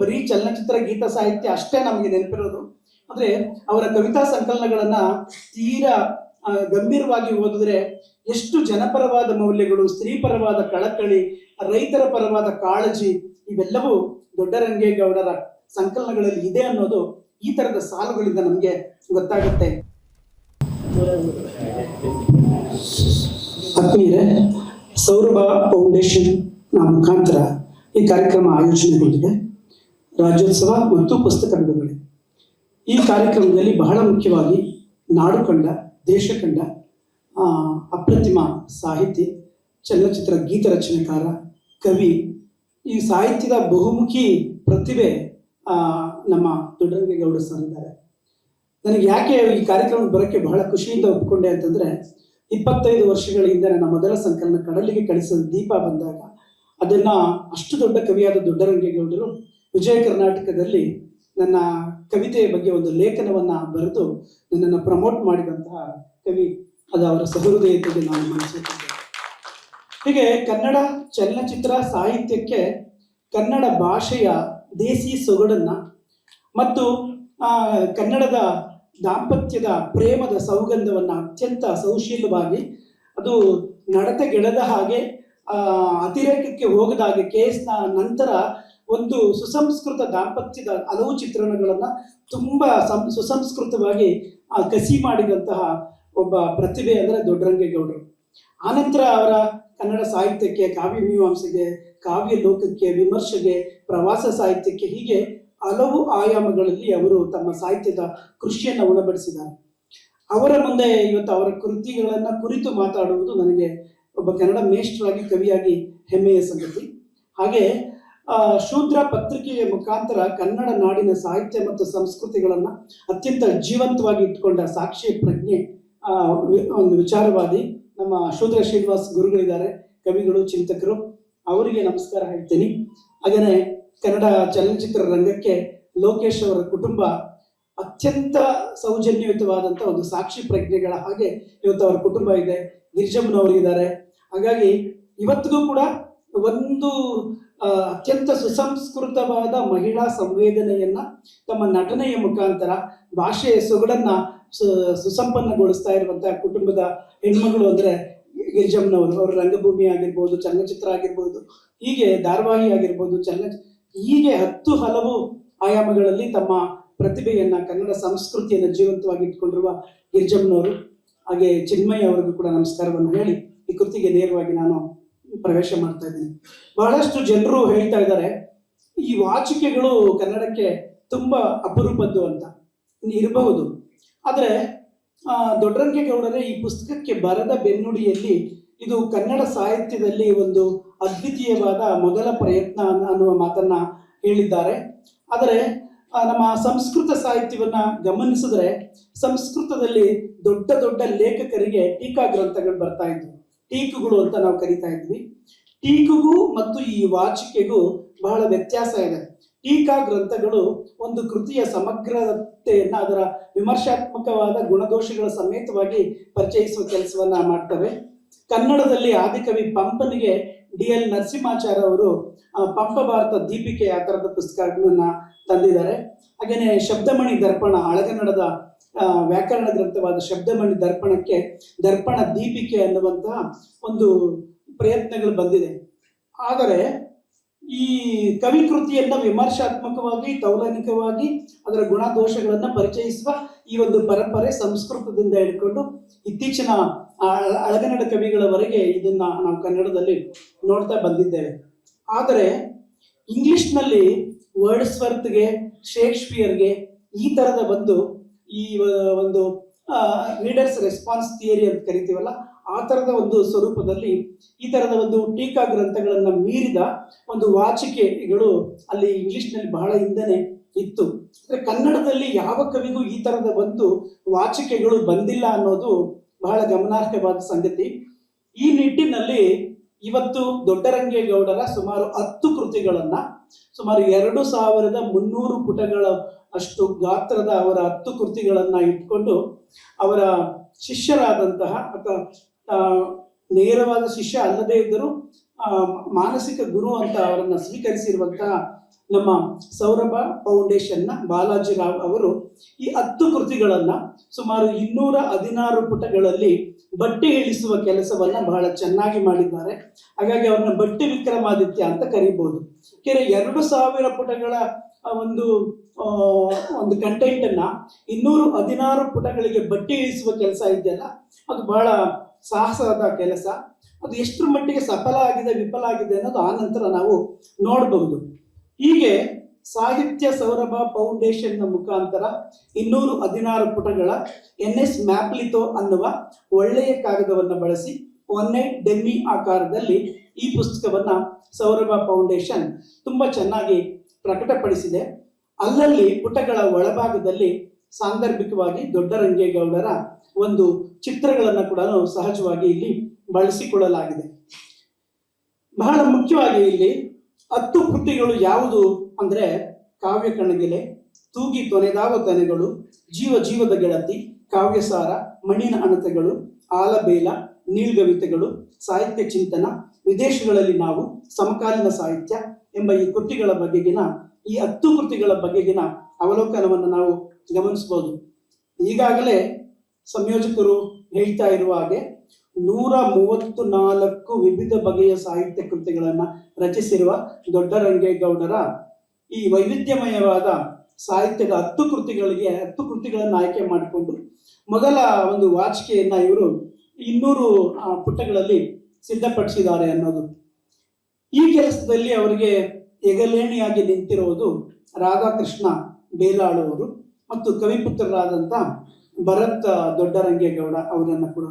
ಬರೀ ಚಲನಚಿತ್ರ, ಗೀತ ಸಾಹಿತ್ಯ ಅಷ್ಟೇ ನಮಗೆ ನೆನಪಿರೋದು. ಅಂದ್ರೆ ಅವರ ಕವಿತಾ ಸಂಕಲನಗಳನ್ನ ತೀರಾ ಗಂಭೀರವಾಗಿ ಓದಿದ್ರೆ ಎಷ್ಟು ಜನಪರವಾದ ಮೌಲ್ಯಗಳು, ಸ್ತ್ರೀಪರವಾದ ಕಳಕಳಿ, ರೈತರ ಪರವಾದ ಕಾಳಜಿ, ಇವೆಲ್ಲವೂ ದೊಡ್ಡರಂಗೇಗೌಡರ ಸಂಕಲನಗಳಲ್ಲಿ ಇದೆ ಅನ್ನೋದು ಈ ತರದ ಸಾಲುಗಳಿಂದ ನಮಗೆ ಗೊತ್ತಾಗುತ್ತೆ. ಸೌರಭ ಫೌಂಡೇಶನ್ ಮುಖಾಂತರ ಈ ಕಾರ್ಯಕ್ರಮ ಆಯೋಜನೆಗೊಂಡಿದೆ. ರಾಜ್ಯೋತ್ಸವ ಮತ್ತು ಪುಸ್ತಕ ಬಿಡುಗಡೆ ಈ ಕಾರ್ಯಕ್ರಮದಲ್ಲಿ ಬಹಳ ಮುಖ್ಯವಾಗಿ ನಾಡು ಕಂಡ, ದೇಶ ಕಂಡ ಅಪ್ರತಿಮ ಸಾಹಿತಿ, ಚಲನಚಿತ್ರ, ಗೀತ ರಚನೆಕಾರ, ಕವಿ, ಈ ಸಾಹಿತ್ಯದ ಬಹುಮುಖಿ ಪ್ರತಿಭೆ ನಮ್ಮ ದೊಡ್ಡರಂಗೇಗೌಡ ಸರ್ ಇದ್ದಾರೆ. ನನಗೆ ಯಾಕೆ ಈ ಕಾರ್ಯಕ್ರಮ ಬರೋಕ್ಕೆ ಬಹಳ ಖುಷಿಯಿಂದ ಒಪ್ಪಿಕೊಂಡೆ ಅಂತಂದ್ರೆ, ಇಪ್ಪತ್ತೈದು ವರ್ಷಗಳ ಹಿಂದೆ ನನ್ನ ಮೊದಲ ಸಂಕಲನ ಕಡಲಿಗೆ ಕಳಿಸಿದ ದೀಪ ಬಂದಾಗ, ಅದನ್ನ ಅಷ್ಟು ದೊಡ್ಡ ಕವಿಯಾದ ದೊಡ್ಡರಂಗೇಗೌಡರು ವಿಜಯ ಕರ್ನಾಟಕದಲ್ಲಿ ನನ್ನ ಕವಿತೆಯ ಬಗ್ಗೆ ಒಂದು ಲೇಖನವನ್ನ ಬರೆದು ನನ್ನನ್ನು ಪ್ರಮೋಟ್ ಮಾಡಿದಂತಹ ಕವಿ ಅದು ಅವರ ಸಹೃದಯತೆಗೆ ನಾನು ಮನಸ್ಸುತ್ತಿದ್ದೆ ಹೀಗೆ ಕನ್ನಡ ಚಲನಚಿತ್ರ ಸಾಹಿತ್ಯಕ್ಕೆ ಕನ್ನಡ ಭಾಷೆಯ ದೇಸಿ ಸೊಗಡನ್ನ ಮತ್ತು ಕನ್ನಡದ ದಾಂಪತ್ಯದ ಪ್ರೇಮದ ಸೌಗಂಧವನ್ನ ಅತ್ಯಂತ ಸೌಶೀಲವಾಗಿ ಅದು ನಡತೆಗೆಳೆದ ಹಾಗೆ ಅತಿರೇಕಕ್ಕೆ ಹೋಗದ ಹಾಗೆ ಕೇಸ್ನ ನಂತರ ಒಂದು ಸುಸಂಸ್ಕೃತ ದಾಂಪತ್ಯದ ಹಲವು ಚಿತ್ರಣಗಳನ್ನು ತುಂಬಾ ಸಂ, ಸುಸಂಸ್ಕೃತವಾಗಿ ಕಸಿ ಮಾಡಿದಂತಹ ಒಬ್ಬ ಪ್ರತಿಭೆ ಅಂದರೆ ದೊಡ್ಡರಂಗೇಗೌಡರು. ಆನಂತರ ಅವರ ಕನ್ನಡ ಸಾಹಿತ್ಯಕ್ಕೆ, ಕಾವ್ಯ ಮೀಮಾಂಸೆಗೆ, ಕಾವ್ಯ ಲೋಕಕ್ಕೆ, ವಿಮರ್ಶೆಗೆ, ಪ್ರವಾಸ ಸಾಹಿತ್ಯಕ್ಕೆ ಹೀಗೆ ಹಲವು ಆಯಾಮಗಳಲ್ಲಿ ಅವರು ತಮ್ಮ ಸಾಹಿತ್ಯದ ಕೃಷಿಯನ್ನು ಉಣಬಡಿಸಿದ್ದಾರೆ. ಅವರ ಮುಂದೆ ಇವತ್ತು ಅವರ ಕೃತಿಗಳನ್ನ ಕುರಿತು ಮಾತಾಡುವುದು ನನಗೆ ಒಬ್ಬ ಕನ್ನಡ ಮೇಷ್ಟ್ರಾಗಿ, ಕವಿಯಾಗಿ ಹೆಮ್ಮೆಯ ಸಂಗತಿ. ಹಾಗೆ ಶೂದ್ರ ಪತ್ರಿಕೆಯ ಮುಖಾಂತರ ಕನ್ನಡ ನಾಡಿನ ಸಾಹಿತ್ಯ ಮತ್ತು ಸಂಸ್ಕೃತಿಗಳನ್ನ ಅತ್ಯಂತ ಜೀವಂತವಾಗಿ ಇಟ್ಕೊಂಡ ಸಾಕ್ಷಿ ಪ್ರಜ್ಞೆ ಒಂದು ವಿಚಾರವಾದಿ ನಮ್ಮ ಶೂದ್ರ ಶ್ರೀನಿವಾಸ್ ಗುರುಗಳಿದ್ದಾರೆ, ಕವಿಗಳು, ಚಿಂತಕರು. ಅವರಿಗೆ ನಮಸ್ಕಾರ ಹೇಳ್ತೀನಿ. ಹಾಗೆಯೇ ಕನ್ನಡ ಚಲನಚಿತ್ರ ರಂಗಕ್ಕೆ ಲೋಕೇಶ್ ಅವರ ಕುಟುಂಬ ಅತ್ಯಂತ ಸೌಜನ್ಯಯುತವಾದಂಥ ಒಂದು ಸಾಕ್ಷಿ ಪ್ರಜ್ಞೆಗಳ ಹಾಗೆ ಇವತ್ತು ಅವರ ಕುಟುಂಬ ಇದೆ. ಗಿರಿಜಮ್ಮನವರು ಇದ್ದಾರೆ ಹಾಗಾಗಿ ಇವತ್ತಿಗೂ ಕೂಡ ಒಂದು ಅತ್ಯಂತ ಸುಸಂಸ್ಕೃತವಾದ ಮಹಿಳಾ ಸಂವೇದನೆಯನ್ನ ತಮ್ಮ ನಟನೆಯ ಮುಖಾಂತರ ಭಾಷೆಯ ಸೊಗಡನ್ನ ಸು- ಸುಸಂಪನ್ನಗೊಳಿಸ್ತಾ ಇರುವಂಥ ಕುಟುಂಬದ ಹೆಣ್ಮಗಳು ಅಂದರೆ ಗಿರಿಜಮ್ಮನವರು. ಅವರ ರಂಗಭೂಮಿ ಆಗಿರ್ಬೋದು, ಚಲನಚಿತ್ರ ಆಗಿರ್ಬೋದು, ಹೀಗೆ ಧಾರಾವಾಹಿ ಆಗಿರ್ಬೋದು, ಚಲನ, ಹೀಗೆ ಹತ್ತು ಹಲವು ಆಯಾಮಗಳಲ್ಲಿ ತಮ್ಮ ಪ್ರತಿಭೆಯನ್ನ, ಕನ್ನಡ ಸಂಸ್ಕೃತಿಯನ್ನು ಜೀವಂತವಾಗಿ ಇಟ್ಕೊಂಡಿರುವ ಗಿರಿಜಮ್ಮನವರು. ಹಾಗೆ ಚಿನ್ಮಯ್ಯ ಅವರಿಗೂ ಕೂಡ ನಮಸ್ಕಾರವನ್ನು ಹೇಳಿ ಈ ಕೃತಿಗೆ ನೇರವಾಗಿ ನಾನು ಪ್ರವೇಶ ಮಾಡ್ತಾ ಇದ್ದೀನಿ. ಬಹಳಷ್ಟು ಜನರು ಹೇಳ್ತಾ ಇದ್ದಾರೆ ಈ ವಾಚಿಕೆಗಳು ಕನ್ನಡಕ್ಕೆ ತುಂಬಾ ಅಪರೂಪದ್ದು ಅಂತ. ಇರಬಹುದು. ಆದರೆ ಆ, ದೊಡ್ಡರಂಗೇಗೌಡರೇ ಈ ಪುಸ್ತಕಕ್ಕೆ ಬರದ ಬೆನ್ನುಡಿಯಲ್ಲಿ ಇದು ಕನ್ನಡ ಸಾಹಿತ್ಯದಲ್ಲಿ ಒಂದು ಅದ್ವಿತೀಯವಾದ ಮೊದಲ ಪ್ರಯತ್ನ ಅನ್ನ- ಅನ್ನುವ ಮಾತನ್ನ ಹೇಳಿದ್ದಾರೆ. ಆದರೆ ನಮ್ಮ ಸಂಸ್ಕೃತ ಸಾಹಿತ್ಯವನ್ನ ಗಮನಿಸಿದ್ರೆ ಸಂಸ್ಕೃತದಲ್ಲಿ ದೊಡ್ಡ ದೊಡ್ಡ ಲೇಖಕರಿಗೆ ಟೀಕಾ ಗ್ರಂಥಗಳು ಬರ್ತಾ ಇದ್ವು. ಟೀಕುಗಳು ಅಂತ ನಾವು ಕರಿತಾ ಇದ್ವಿ. ಟೀಕುಗೂ ಮತ್ತು ಈ ವಾಚಿಕೆಗೂ ಬಹಳ ವ್ಯತ್ಯಾಸ ಇದೆ. ಟೀಕಾ ಗ್ರಂಥಗಳು ಒಂದು ಕೃತಿಯ ಸಮಗ್ರತೆಯನ್ನ ಅದರ ವಿಮರ್ಶಾತ್ಮಕವಾದ ಗುಣದೋಷಗಳ ಸಮೇತವಾಗಿ ಪರಿಚಯಿಸುವ ಕೆಲಸವನ್ನ ಮಾಡ್ತವೆ. ಕನ್ನಡದಲ್ಲಿ ಆದಿಕವಿ ಪಂಪನಿಗೆ ಡಿ ಎಲ್ ನರಸಿಂಹಾಚಾರ್ಯ ಅವರು ಪಂಪ ಭಾರತ ದೀಪಿಕೆ ಆ ಥರದ ಪುಸ್ತಕಗಳನ್ನ ತಂದಿದ್ದಾರೆ. ಹಾಗೇನೆ ಶಬ್ದಮಣಿ ದರ್ಪಣ ಹಳಗನ್ನಡದ ವ್ಯಾಕರಣ ಗ್ರಂಥವಾದ ಶಬ್ದಮಣಿ ದರ್ಪಣಕ್ಕೆ, ದರ್ಪಣ ದೀಪಿಕೆ ಅನ್ನುವಂತಹ ಒಂದು ಪ್ರಯತ್ನಗಳು ಬಂದಿದೆ. ಆದರೆ ಈ ಕವಿ ಕೃತಿಯನ್ನ ವಿಮರ್ಶಾತ್ಮಕವಾಗಿ, ತೌಲನಿಕವಾಗಿ, ಅದರ ಗುಣದೋಷಗಳನ್ನು ಪರಿಚಯಿಸುವ ಈ ಒಂದು ಪರಂಪರೆ ಸಂಸ್ಕೃತದಿಂದ ಹಿಡ್ಕೊಂಡು ಇತ್ತೀಚಿನ ಅಳಗನ್ನಡ ಕವಿಗಳವರೆಗೆ ಇದನ್ನ ನಾವು ಕನ್ನಡದಲ್ಲಿ ನೋಡ್ತಾ ಬಂದಿದ್ದೇವೆ. ಆದರೆ ಇಂಗ್ಲಿಷ್ನಲ್ಲಿ ವರ್ಡ್ಸ್ವರ್ತ್ಗೆ, ಶೇಕ್ಸ್ಪಿಯರ್ಗೆ ಈ ತರದ ಒಂದು ಈ ಒಂದು ರೀಡರ್ಸ್ ರೆಸ್ಪಾನ್ಸ್ ಥಿಯರಿ ಅಂತ ಕರಿತೀವಲ್ಲ, ಆ ತರದ ಒಂದು ಸ್ವರೂಪದಲ್ಲಿ ಈ ತರದ ಒಂದು ಟೀಕಾ ಗ್ರಂಥಗಳನ್ನು ಮೀರಿದ ಒಂದು ವಾಚಿಕೆಗಳು ಅಲ್ಲಿ ಇಂಗ್ಲಿಷ್ನಲ್ಲಿ ಬಹಳ ಹಿಂದನೆ ಇತ್ತು. ಅಂದ್ರೆ ಕನ್ನಡದಲ್ಲಿ ಯಾವ ಕವಿಗೂ ಈ ತರದ ಒಂದು ವಾಚಿಕೆಗಳು ಬಂದಿಲ್ಲ ಅನ್ನೋದು ಬಹಳ ಗಮನಾರ್ಹವಾದ ಸಂಗತಿ. ಈ ನಿಟ್ಟಿನಲ್ಲಿ ಇವತ್ತು ದೊಡ್ಡರಂಗೇಗೌಡರ ಸುಮಾರು ಹತ್ತು ಕೃತಿಗಳನ್ನು, ಸುಮಾರು ಎರಡು ಸಾವಿರದ ಮುನ್ನೂರು ಪುಟಗಳ ಅಷ್ಟು ಗಾತ್ರದ ಅವರ ಹತ್ತು ಕೃತಿಗಳನ್ನು ಇಟ್ಕೊಂಡು ಅವರ ಶಿಷ್ಯರಾದಂತಹ ಅಥವಾ ನೇರವಾದ ಶಿಷ್ಯ ಅಲ್ಲದೇ ಇದ್ದರೂ ಮಾನಸಿಕ ಗುರು ಅಂತ ಅವರನ್ನು ಸ್ವೀಕರಿಸಿರುವಂತಹ ನಮ್ಮ ಸೌರಭ ಫೌಂಡೇಶನ್ನ ಬಾಲಾಜಿ ರಾವ್ ಅವರು ಈ ಹತ್ತು ಕೃತಿಗಳನ್ನು ಸುಮಾರು ಇನ್ನೂರ ಹದಿನಾರು ಪುಟಗಳಲ್ಲಿ ಬಟ್ಟೆ ಇಳಿಸುವ ಕೆಲಸವನ್ನ ಬಹಳ ಚೆನ್ನಾಗಿ ಮಾಡಿದ್ದಾರೆ. ಹಾಗಾಗಿ ಅವ್ರನ್ನ ಬಟ್ಟೆ ವಿಕ್ರಮಾದಿತ್ಯ ಅಂತ ಕರಿಬಹುದು ಕೆರೆ ಎರಡು ಸಾವಿರ ಪುಟಗಳ ಒಂದು ಒಂದು ಕಂಟೆಂಟ್ ಅನ್ನ ಇನ್ನೂರು ಹದಿನಾರು ಪುಟಗಳಿಗೆ ಬಟ್ಟೆ ಇಳಿಸುವ ಕೆಲಸ ಇದೆಯಲ್ಲ, ಅದು ಬಹಳ ಸಾಹಸದ ಕೆಲಸ. ಅದು ಎಷ್ಟರ ಮಟ್ಟಿಗೆ ಸಫಲ ಆಗಿದೆ, ವಿಫಲ ಆಗಿದೆ ಅನ್ನೋದು ಆ ನಂತರ ನಾವು ನೋಡಬಹುದು. ಹೀಗೆ ಸಾಹಿತ್ಯ ಸೌರಭ ಫೌಂಡೇಶನ್ನ ಮುಖಾಂತರ ಇನ್ನೂರು ಹದಿನಾರು ಪುಟಗಳ ಎನ್ ಎಸ್ ಮ್ಯಾಪ್ಲಿತೋ ಅನ್ನುವ ಒಳ್ಳೆಯ ಕಾಗದವನ್ನು ಬಳಸಿ ಒನ್ನೆ ಡೆಮ್ಮಿ ಆಕಾರದಲ್ಲಿ ಈ ಪುಸ್ತಕವನ್ನ ಸೌರಭ ಫೌಂಡೇಶನ್ ತುಂಬಾ ಚೆನ್ನಾಗಿ ಪ್ರಕಟಪಡಿಸಿದೆ. ಅಲ್ಲಲ್ಲಿ ಪುಟಗಳ ಒಳಭಾಗದಲ್ಲಿ ಸಾಂದರ್ಭಿಕವಾಗಿ ದೊಡ್ಡರಂಗೇಗೌಡರ ಒಂದು ಚಿತ್ರಗಳನ್ನು ಕೂಡ ಸಹಜವಾಗಿ ಇಲ್ಲಿ ಬಳಸಿಕೊಳ್ಳಲಾಗಿದೆ. ಬಹಳ ಮುಖ್ಯವಾಗಿ ಇಲ್ಲಿ ಹತ್ತು ಕೃತಿಗಳು ಯಾವುದು ಅಂದ್ರೆ ಕಾವ್ಯ ಕಣಗಿಲೆ, ತೂಗಿ ತೊನೆದಾವ ತನೆಗಳು, ಜೀವ ಜೀವದ ಗೆಳತಿ, ಕಾವ್ಯಸಾರ ಮಣ್ಣಿನ ಅಣತೆಗಳು, ಆಲಬೇಲ, ನೀಳ್ಗವಿತೆಗಳು, ಸಾಹಿತ್ಯ ಚಿಂತನ, ವಿದೇಶಗಳಲ್ಲಿ ನಾವು ಸಮಕಾಲೀನ ಸಾಹಿತ್ಯ ಎಂಬ ಈ ಕೃತಿಗಳ ಬಗೆಗಿನ ಈ ಹತ್ತು ಕೃತಿಗಳ ಬಗೆಗಿನ ಅವಲೋಕನವನ್ನು ನಾವು ಗಮನಿಸಬಹುದು. ಈಗಾಗಲೇ ಸಂಯೋಜಕರು ಹೇಳ್ತಾ ಇರುವ ಹಾಗೆ ನೂರ ಮೂವತ್ತು ನಾಲ್ಕು ವಿವಿಧ ಬಗೆಯ ಸಾಹಿತ್ಯ ಕೃತಿಗಳನ್ನು ರಚಿಸಿರುವ ದೊಡ್ಡರಂಗೇಗೌಡರ ಈ ವೈವಿಧ್ಯಮಯವಾದ ಸಾಹಿತ್ಯದ ಹತ್ತು ಕೃತಿಗಳಿಗೆ ಹತ್ತು ಕೃತಿಗಳನ್ನು ಆಯ್ಕೆ ಮಾಡಿಕೊಂಡು ಮೊದಲ ಒಂದು ವಾಚಿಕೆಯನ್ನು ಇವರು ಇನ್ನೂರು ಪುಟಗಳಲ್ಲಿ ಸಿದ್ಧಪಡಿಸಿದ್ದಾರೆ ಅನ್ನೋದು. ಈ ಕೆಲಸದಲ್ಲಿ ಅವರಿಗೆ ಹೆಗಲೇಣಿಯಾಗಿ ನಿಂತಿರುವುದು ರಾಧಾಕೃಷ್ಣ ಬೇಲಾಳು ಅವರು ಮತ್ತು ಕವಿಪುತ್ರರಾದಂಥ ಭರತ್ ದೊಡ್ಡರಂಗೇಗೌಡ ಅವರನ್ನು ಕೂಡ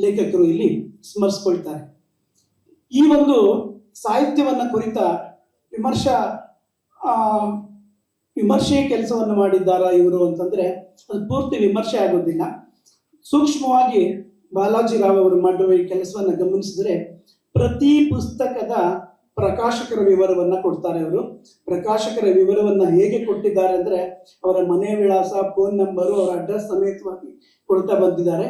ಲೇಖಕರು ಇಲ್ಲಿ ಸ್ಮರಿಸ್ಕೊಳ್ತಾರೆ. ಈ ಒಂದು ಸಾಹಿತ್ಯವನ್ನು ಕುರಿತ ವಿಮರ್ಶಾ ವಿಮರ್ಶೆ ಕೆಲಸವನ್ನು ಮಾಡಿದ್ದಾರಾ ಇವರು ಅಂತಂದ್ರೆ ಅದು ಪೂರ್ತಿ ವಿಮರ್ಶೆ ಆಗೋದಿಲ್ಲ. ಸೂಕ್ಷ್ಮವಾಗಿ ಬಾಲಾಜಿ ರಾವ್ ಅವರು ಮಾಡುವ ಈ ಕೆಲಸವನ್ನು ಗಮನಿಸಿದರೆ ಪ್ರತಿ ಪುಸ್ತಕದ ಪ್ರಕಾಶಕರ ವಿವರವನ್ನ ಕೊಡ್ತಾರೆ ಅವರು. ಪ್ರಕಾಶಕರ ವಿವರವನ್ನ ಹೇಗೆ ಕೊಟ್ಟಿದ್ದಾರೆ ಅಂದ್ರೆ ಅವರ ಮನೆ ವಿಳಾಸ ಫೋನ್ ನಂಬರು ಅವರ ಅಡ್ರೆಸ್ ಸಮೇತವಾಗಿ ಕೊಡ್ತಾ ಬಂದಿದ್ದಾರೆ.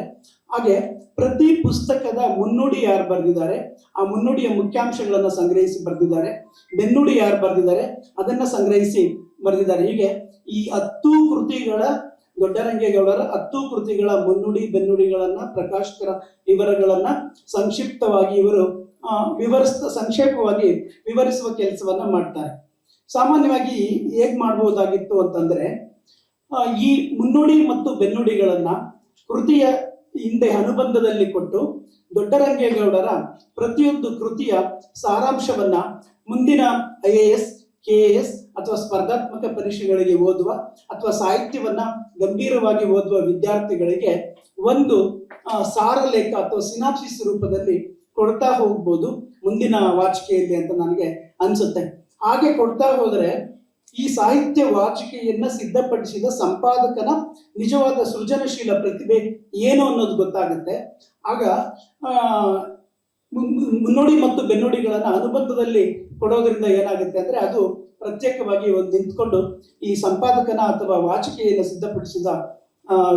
ಹಾಗೆ ಪ್ರತಿ ಪುಸ್ತಕದ ಮುನ್ನುಡಿ ಯಾರು ಬರೆದಿದ್ದಾರೆ, ಆ ಮುನ್ನುಡಿಯ ಮುಖ್ಯಾಂಶಗಳನ್ನು ಸಂಗ್ರಹಿಸಿ ಬರೆದಿದ್ದಾರೆ. ಬೆನ್ನುಡಿ ಯಾರು ಬರೆದಿದ್ದಾರೆ, ಅದನ್ನ ಸಂಗ್ರಹಿಸಿ ಬರೆದಿದ್ದಾರೆ. ಹೀಗೆ ಈ ಹತ್ತು ಕೃತಿಗಳ, ದೊಡ್ಡರಂಗೇಗೌಡರ ಹತ್ತು ಕೃತಿಗಳ ಮುನ್ನುಡಿ, ಬೆನ್ನುಡಿಗಳನ್ನು ಪ್ರಕಾಶಕರ ವಿವರಗಳನ್ನು ಸಂಕ್ಷಿಪ್ತವಾಗಿ ಇವರು ವಿವರಿಸ್ತ ಸಂಕ್ಷೇಪವಾಗಿ ವಿವರಿಸುವ ಕೆಲಸವನ್ನ ಮಾಡ್ತಾರೆ. ಸಾಮಾನ್ಯವಾಗಿ ಹೇಗೆ ಮಾಡಬಹುದಾಗಿತ್ತು ಅಂತಂದ್ರೆ ಈ ಮುನ್ನುಡಿ ಮತ್ತು ಬೆನ್ನುಡಿಗಳನ್ನು ಕೃತಿಯ ಹಿಂದೆ ಅನುಬಂಧದಲ್ಲಿ ಕೊಟ್ಟು ದೊಡ್ಡರಂಗೇಗೌಡರ ಪ್ರತಿಯೊಂದು ಕೃತಿಯ ಸಾರಾಂಶವನ್ನ ಮುಂದಿನ I A S, K A S ಅಥವಾ ಸ್ಪರ್ಧಾತ್ಮಕ ಪರೀಕ್ಷೆಗಳಿಗೆ ಓದುವ ಅಥವಾ ಸಾಹಿತ್ಯವನ್ನ ಗಂಭೀರವಾಗಿ ಓದುವ ವಿದ್ಯಾರ್ಥಿಗಳಿಗೆ ಒಂದು ಸಾರಲೇಖ ಅಥವಾ ಸಿನಾಪ್ಸಿಸ್ ರೂಪದಲ್ಲಿ ಕೊಡ್ತಾ ಹೋಗ್ಬೋದು ಮುಂದಿನ ವಾಚಿಕೆಯಲ್ಲಿ ಅಂತ ನನಗೆ ಅನ್ಸುತ್ತೆ. ಹಾಗೆ ಕೊಡ್ತಾ ಹೋದರೆ ಈ ಸಾಹಿತ್ಯ ವಾಚಿಕೆಯನ್ನ ಸಿದ್ಧಪಡಿಸಿದ ಸಂಪಾದಕನ ನಿಜವಾದ ಸೃಜನಶೀಲ ಪ್ರತಿಭೆ ಏನು ಅನ್ನೋದು ಗೊತ್ತಾಗುತ್ತೆ. ಆಗ ಮುನ್ನುಡಿ ಮತ್ತು ಬೆನ್ನುಡಿಗಳನ್ನು ಅನುಬಂಧದಲ್ಲಿ ಕೊಡೋದ್ರಿಂದ ಏನಾಗುತ್ತೆ ಅಂದ್ರೆ ಅದು ಪ್ರತ್ಯೇಕವಾಗಿ ಒಂದು ನಿಂತ್ಕೊಂಡು ಈ ಸಂಪಾದಕನ ಅಥವಾ ವಾಚಿಕೆಯನ್ನು ಸಿದ್ಧಪಡಿಸಿದ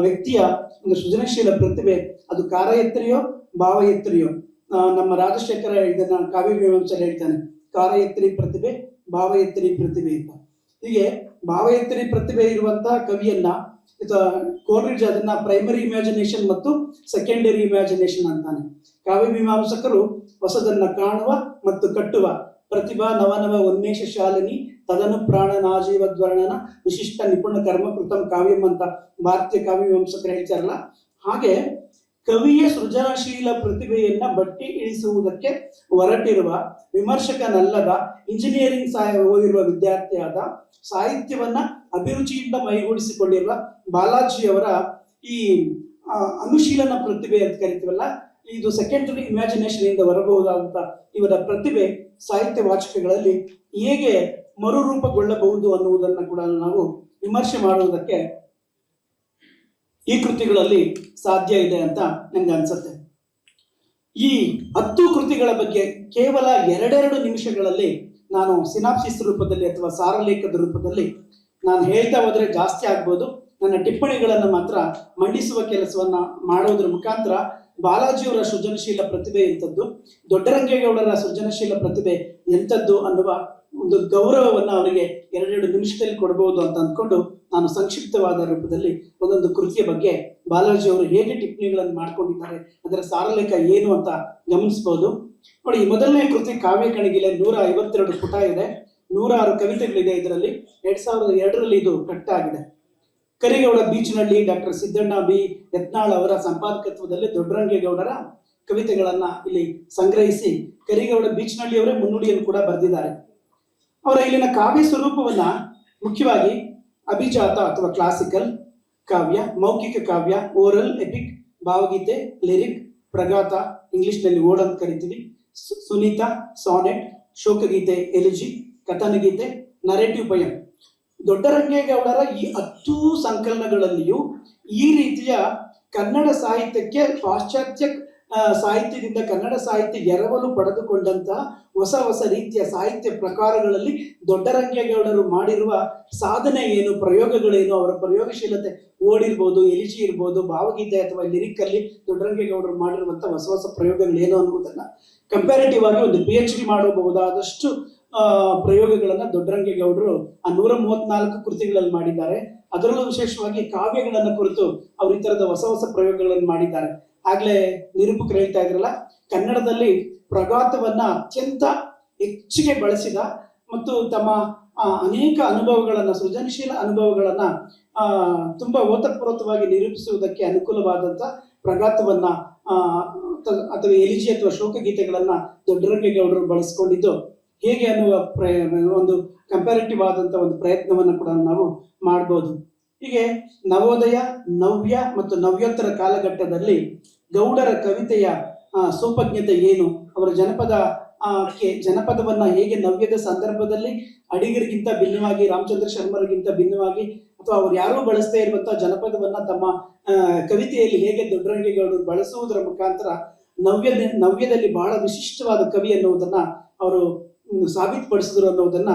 ವ್ಯಕ್ತಿಯ ಒಂದು ಸೃಜನಶೀಲ ಪ್ರತಿಭೆ ಅದು ಕಾರಯತ್ರಿಯೋ ಭಾವಯತ್ರಿಯೋ ನಮ್ಮ ರಾಜಶೇಖರ ಇದನ್ನ ಕಾವ್ಯ ಮೀಮಾಂಸಲ್ಲಿ ಹೇಳ್ತಾನೆ. ಕಾರ ಎತ್ತರಿ ಪ್ರತಿಭೆ, ಭಾವಯತ್ರಿ ಪ್ರತಿಭೆ ಅಂತ. ಹೀಗೆ ಭಾವ ಎತ್ತರಿ ಪ್ರತಿಭೆ ಇರುವಂತಹ ಕವಿಯನ್ನ, ಇದು ಕೋಲ್ರಿಡ್ಜ್ ಅದನ್ನ ಪ್ರೈಮರಿ ಇಮ್ಯಾಜಿನೇಷನ್ ಮತ್ತು ಸೆಕೆಂಡರಿ ಇಮ್ಯಾಜಿನೇಷನ್ ಅಂತಾನೆ. ಕಾವ್ಯ ಮೀಮಾಂಸಕರು ಹೊಸದನ್ನ ಕಾಣುವ ಮತ್ತು ಕಟ್ಟುವ ಪ್ರತಿಭಾ ನವನವ ಉನ್ಮೇಷ ಶಾಲಿನಿ ತದನು ಪ್ರಾಣ ನಾಜೀವ ದ್ವರ್ಣನ ವಿಶಿಷ್ಟ ನಿಪುಣ ಕರ್ಮಕೃತಂ ಕಾವ್ಯಂ ಅಂತ ಭಾರತೀಯ ಕಾವ್ಯ ಮೀಮಾಂಸಕರು ಹೇಳ್ತಾರಲ್ಲ. ಹಾಗೆ ಕವಿಯ ಸೃಜನಶೀಲ ಪ್ರತಿಭೆಯನ್ನ ಬಟ್ಟಿ ಇಳಿಸುವುದಕ್ಕೆ ಹೊರಟಿರುವ ವಿಮರ್ಶಕನಲ್ಲದ ಇಂಜಿನಿಯರಿಂಗ್ ಸಾಯ ಓದಿರುವ ವಿದ್ಯಾರ್ಥಿಯಾದ ಸಾಹಿತ್ಯವನ್ನ ಅಭಿರುಚಿಯಿಂದ ಮೈಗೂಡಿಸಿಕೊಂಡಿರುವ ಬಾಲಾಜಿಯವರ ಈ ಅನುಶೀಲನ ಪ್ರತಿಭೆ ಅಂತ ಕರಿತೀವಲ್ಲ, ಇದು ಸೆಕೆಂಡರಿ ಇಮ್ಯಾಜಿನೇಷನ್ ಇಂದ ಹೊರಬಹುದಾದಂತ ಇವರ ಪ್ರತಿಭೆ ಸಾಹಿತ್ಯ ವಾಚಕಗಳಲ್ಲಿ ಹೇಗೆ ಮರುರೂಪಗೊಳ್ಳಬಹುದು ಅನ್ನುವುದನ್ನು ಕೂಡ ನಾವು ವಿಮರ್ಶೆ ಮಾಡುವುದಕ್ಕೆ ಈ ಕೃತಿಗಳಲ್ಲಿ ಸಾಧ್ಯ ಇದೆ ಅಂತ ನನಗೆ ಅನ್ಸುತ್ತೆ. ಈ ಹತ್ತು ಕೃತಿಗಳ ಬಗ್ಗೆ ಕೇವಲ ಎರಡೆರಡು ನಿಮಿಷಗಳಲ್ಲಿ ನಾನು ಸಿನಾಪ್ಸಿಸ್ ರೂಪದಲ್ಲಿ ಅಥವಾ ಸಾರಲೇಖದ ರೂಪದಲ್ಲಿ ನಾನು ಹೇಳ್ತಾ ಹೋದ್ರೆ ಜಾಸ್ತಿ ಆಗ್ಬೋದು. ನನ್ನ ಟಿಪ್ಪಣಿಗಳನ್ನು ಮಾತ್ರ ಮಂಡಿಸುವ ಕೆಲಸವನ್ನ ಮಾಡೋದ್ರ ಮುಖಾಂತರ ಬಾಲಾಜಿಯವರ ಸೃಜನಶೀಲ ಪ್ರತಿಭೆ ಎಂಥದ್ದು, ದೊಡ್ಡರಂಗೇಗೌಡರ ಸೃಜನಶೀಲ ಪ್ರತಿಭೆ ಎಂಥದ್ದು ಅನ್ನುವ ಒಂದು ಗೌರವವನ್ನು ಅವರಿಗೆ ಎರಡೆರಡು ನಿಮಿಷದಲ್ಲಿ ಕೊಡಬಹುದು ಅಂತ ಅಂದ್ಕೊಂಡು ನಾನು ಸಂಕ್ಷಿಪ್ತವಾದ ರೂಪದಲ್ಲಿ ಒಂದೊಂದು ಕೃತಿಯ ಬಗ್ಗೆ ಬಾಲಾಜಿ ಅವರು ಹೇಗೆ ಟಿಪ್ಪಣಿಗಳನ್ನು ಮಾಡ್ಕೊಂಡಿದ್ದಾರೆ, ಅದರ ಸಾರಲೇಖ ಏನು ಅಂತ ಗಮನಿಸಬಹುದು ನೋಡಿ, ಈ ಮೊದಲನೇ ಕೃತಿ ಕಾವ್ಯ ಕಣಗಿಲೆ ನೂರ ಐವತ್ತೆರಡು ಪುಟ ಇದೆ. ನೂರಾರು ಕವಿತೆಗಳಿದೆ ಇದರಲ್ಲಿ. ಎರಡ್ ಸಾವಿರದ ಎರಡರಲ್ಲಿ ಇದು ಕಟ್ಟಾಗಿದೆ ಕರಿಗೌಡ ಬೀಚ್ನಲ್ಲಿ ಡಾಕ್ಟರ್ ಸಿದ್ದಣ್ಣ ಬಿ. ಯತ್ನಾಳ್ ಅವರ ಸಂಪಾದಕತ್ವದಲ್ಲಿ ದೊಡ್ಡರಂಗೇಗೌಡರ ಕವಿತೆಗಳನ್ನ ಇಲ್ಲಿ ಸಂಗ್ರಹಿಸಿ ಕರಿಗೌಡ ಬೀಚ್ನಳ್ಳಿ ಅವರೇ ಮುನ್ನುಡಿಯನ್ನು ಕೂಡ ಬರೆದಿದ್ದಾರೆ. ಅವರ ಇಲ್ಲಿನ ಕಾವ್ಯ ಸ್ವರೂಪವನ್ನ ಮುಖ್ಯವಾಗಿ ಅಭಿಜಾತ ಅಥವಾ ಕ್ಲಾಸಿಕಲ್ ಕಾವ್ಯ, ಮೌಖಿಕ ಕಾವ್ಯ ಓರಲ್ ಎಪಿಕ್ ಭಾವಗೀತೆ ಲಿರಿಕ್ ಪ್ರಗಾತ, ಇಂಗ್ಲಿಷ್ನಲ್ಲಿ ಓಡ್ ಅಂತ ಕರಿತೀವಿ. ಸುನೀತ ಸಾನೆಟ್ ಶೋಕಗೀತೆ ಎಲಿಜಿ ಕಥನಗೀತೆ ನರೇಟಿವ್ ಪಯಂ ದೊಡ್ಡರಂಗೇಗೌಡರ ಈ ಹತ್ತು ಸಂಕಲನಗಳಲ್ಲಿಯೂ ಈ ರೀತಿಯ ಕನ್ನಡ ಸಾಹಿತ್ಯಕ್ಕೆ ಪಾಶ್ಚಾತ್ಯ ಸಾಹಿತ್ಯದಿಂದ ಕನ್ನಡ ಸಾಹಿತ್ಯ ಎರವಲು ಪಡೆದುಕೊಂಡಂತಹ ಹೊಸ ಹೊಸ ರೀತಿಯ ಸಾಹಿತ್ಯ ಪ್ರಕಾರಗಳಲ್ಲಿ ದೊಡ್ಡರಂಗೇಗೌಡರು ಮಾಡಿರುವ ಸಾಧನೆ ಏನು, ಪ್ರಯೋಗಗಳೇನು, ಅವರ ಪ್ರಯೋಗಶೀಲತೆ ಓಡಿರ್ಬೋದು ಎಲಿಜಿ ಇರ್ಬೋದು, ಭಾವಗೀತೆ ಅಥವಾ ಲಿರಿಕ್ ಅಲ್ಲಿ ದೊಡ್ಡರಂಗೇಗೌಡರು ಮಾಡಿರುವಂಥ ಹೊಸ ಹೊಸ ಪ್ರಯೋಗಗಳೇನು ಅನ್ನುವುದನ್ನ ಕಂಪ್ಯಾರಿಟಿವ್ ಆಗಿ ಒಂದು ಪಿ ಎಚ್ ಡಿ ಮಾಡಬಹುದಾದಷ್ಟು ಪ್ರಯೋಗಗಳನ್ನು ದೊಡ್ಡರಂಗೇಗೌಡರು ಆ ನೂರ ಮೂವತ್ನಾಲ್ಕು ಕೃತಿಗಳಲ್ಲಿ ಮಾಡಿದ್ದಾರೆ. ಅದರಲ್ಲೂ ವಿಶೇಷವಾಗಿ ಕಾವ್ಯಗಳನ್ನು ಕುರಿತು ಅವರು ಈ ತರದ ಹೊಸ ಹೊಸ ಪ್ರಯೋಗಗಳನ್ನು ಮಾಡಿದ್ದಾರೆ. ಆಗ್ಲೇ ನಿರೂಪಕರು ಹೇಳ್ತಾ ಇದ್ರಲ್ಲ ಕನ್ನಡದಲ್ಲಿ ಪ್ರಘಾತವನ್ನ ಅತ್ಯಂತ ಹೆಚ್ಚಿಗೆ ಬಳಸಿದ ಮತ್ತು ತಮ್ಮ ಅನೇಕ ಅನುಭವಗಳನ್ನ ಸೃಜನಶೀಲ ಅನುಭವಗಳನ್ನ ತುಂಬಾ ಓತಪ್ರೋತವಾಗಿ ನಿರೂಪಿಸುವುದಕ್ಕೆ ಆ, ತ- ಅಥವಾ ಎಲಿಜಿ ಅಥವಾ ಶೋಕಗೀತೆಗಳನ್ನ ದೊಡ್ಡರಂಗೇಗೌಡರು ಬಳಸ್ಕೊಂಡಿದ್ದು ಹೇಗೆ ಅನ್ನುವ ಒಂದು ಕಂಪ್ಯಾರಿಟಿವ್ ಆದಂತ ಒಂದು ಪ್ರಯತ್ನವನ್ನು ಕೂಡ ನಾವು ಮಾಡ್ಬೋದು. ಹೀಗೆ ನವೋದಯ ನವ್ಯ ಮತ್ತು ನವ್ಯೋತ್ತರ ಕಾಲಘಟ್ಟದಲ್ಲಿ ಗೌಡರ ಕವಿತೆಯ ಸೂಪಜ್ಞತೆ ಏನು? ಅವರ ಜನಪದ ಜನಪದವನ್ನ ಹೇಗೆ ನವ್ಯದ ಸಂದರ್ಭದಲ್ಲಿ ಅಡಿಗರಿಗಿಂತ ಭಿನ್ನವಾಗಿ, ರಾಮಚಂದ್ರ ಶರ್ಮರಿಗಿಂತ ಭಿನ್ನವಾಗಿ, ಅಥವಾ ಅವ್ರು ಯಾರೂ ಬಳಸದೇ ಇರುವಂತಹ ಜನಪದವನ್ನ ತಮ್ಮ ಕವಿತೆಯಲ್ಲಿ ಹೇಗೆ ದೊಡ್ಡರಂಗೇಗೌಡರು ಬಳಸುವುದರ ಮುಖಾಂತರ ನವ್ಯ, ನವ್ಯದಲ್ಲಿ ಬಹಳ ವಿಶಿಷ್ಟವಾದ ಕವಿ ಅನ್ನುವುದನ್ನ ಅವರು ಸಾಬೀತುಪಡಿಸಿದ್ರು ಅನ್ನೋದನ್ನ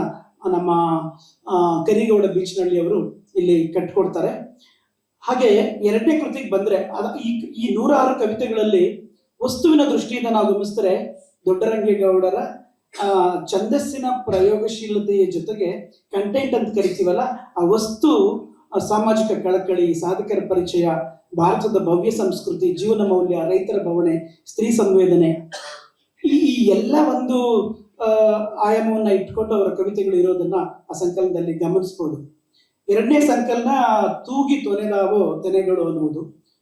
ನಮ್ಮ ಕರಿಗೌಡ ಬೀಚ್ನಳ್ಳಿ ಅವರು ಇಲ್ಲಿ ಕಟ್ಕೊಡ್ತಾರೆ. ಹಾಗೆ ಎರಡನೇ ಕೃತಿಗೆ ಬಂದ್ರೆ ಈ ನೂರಾರು ಕವಿತೆಗಳಲ್ಲಿ ವಸ್ತುವಿನ ದೃಷ್ಟಿಯಿಂದ ನಾವು ಗಮನಿಸಿದ್ರೆ ದೊಡ್ಡರಂಗೇಗೌಡರ ಆ, ಛಂದಸ್ಸಿನ ಪ್ರಯೋಗಶೀಲತೆಯ ಜೊತೆಗೆ ಕಂಟೆಂಟ್ ಅಂತ ಕರಿತೀವಲ್ಲ ಆ ವಸ್ತು ಸಾಮಾಜಿಕ ಕಳಕಳಿ ಸಾಧಕರ ಪರಿಚಯ ಭಾರತದ ಭವ್ಯ ಸಂಸ್ಕೃತಿ ಜೀವನ ಮೌಲ್ಯ ರೈತರ ಭವನೆ ಸ್ತ್ರೀ ಸಂವೇದನೆ ಈ ಎಲ್ಲ ಒಂದು ಆಯಾಮವನ್ನು ಇಟ್ಕೊಂಡು ಅವರ ಕವಿತೆಗಳು ಇರೋದನ್ನ ಆ ಸಂಕಲನದಲ್ಲಿ ಗಮನಿಸಬಹುದು ಎರಡನೇ ಸಂಕಲನ ತೂಗಿ ತೊನೆದಾವೋ ತೆನೆಗಳು ಅನ್ನುವುದು.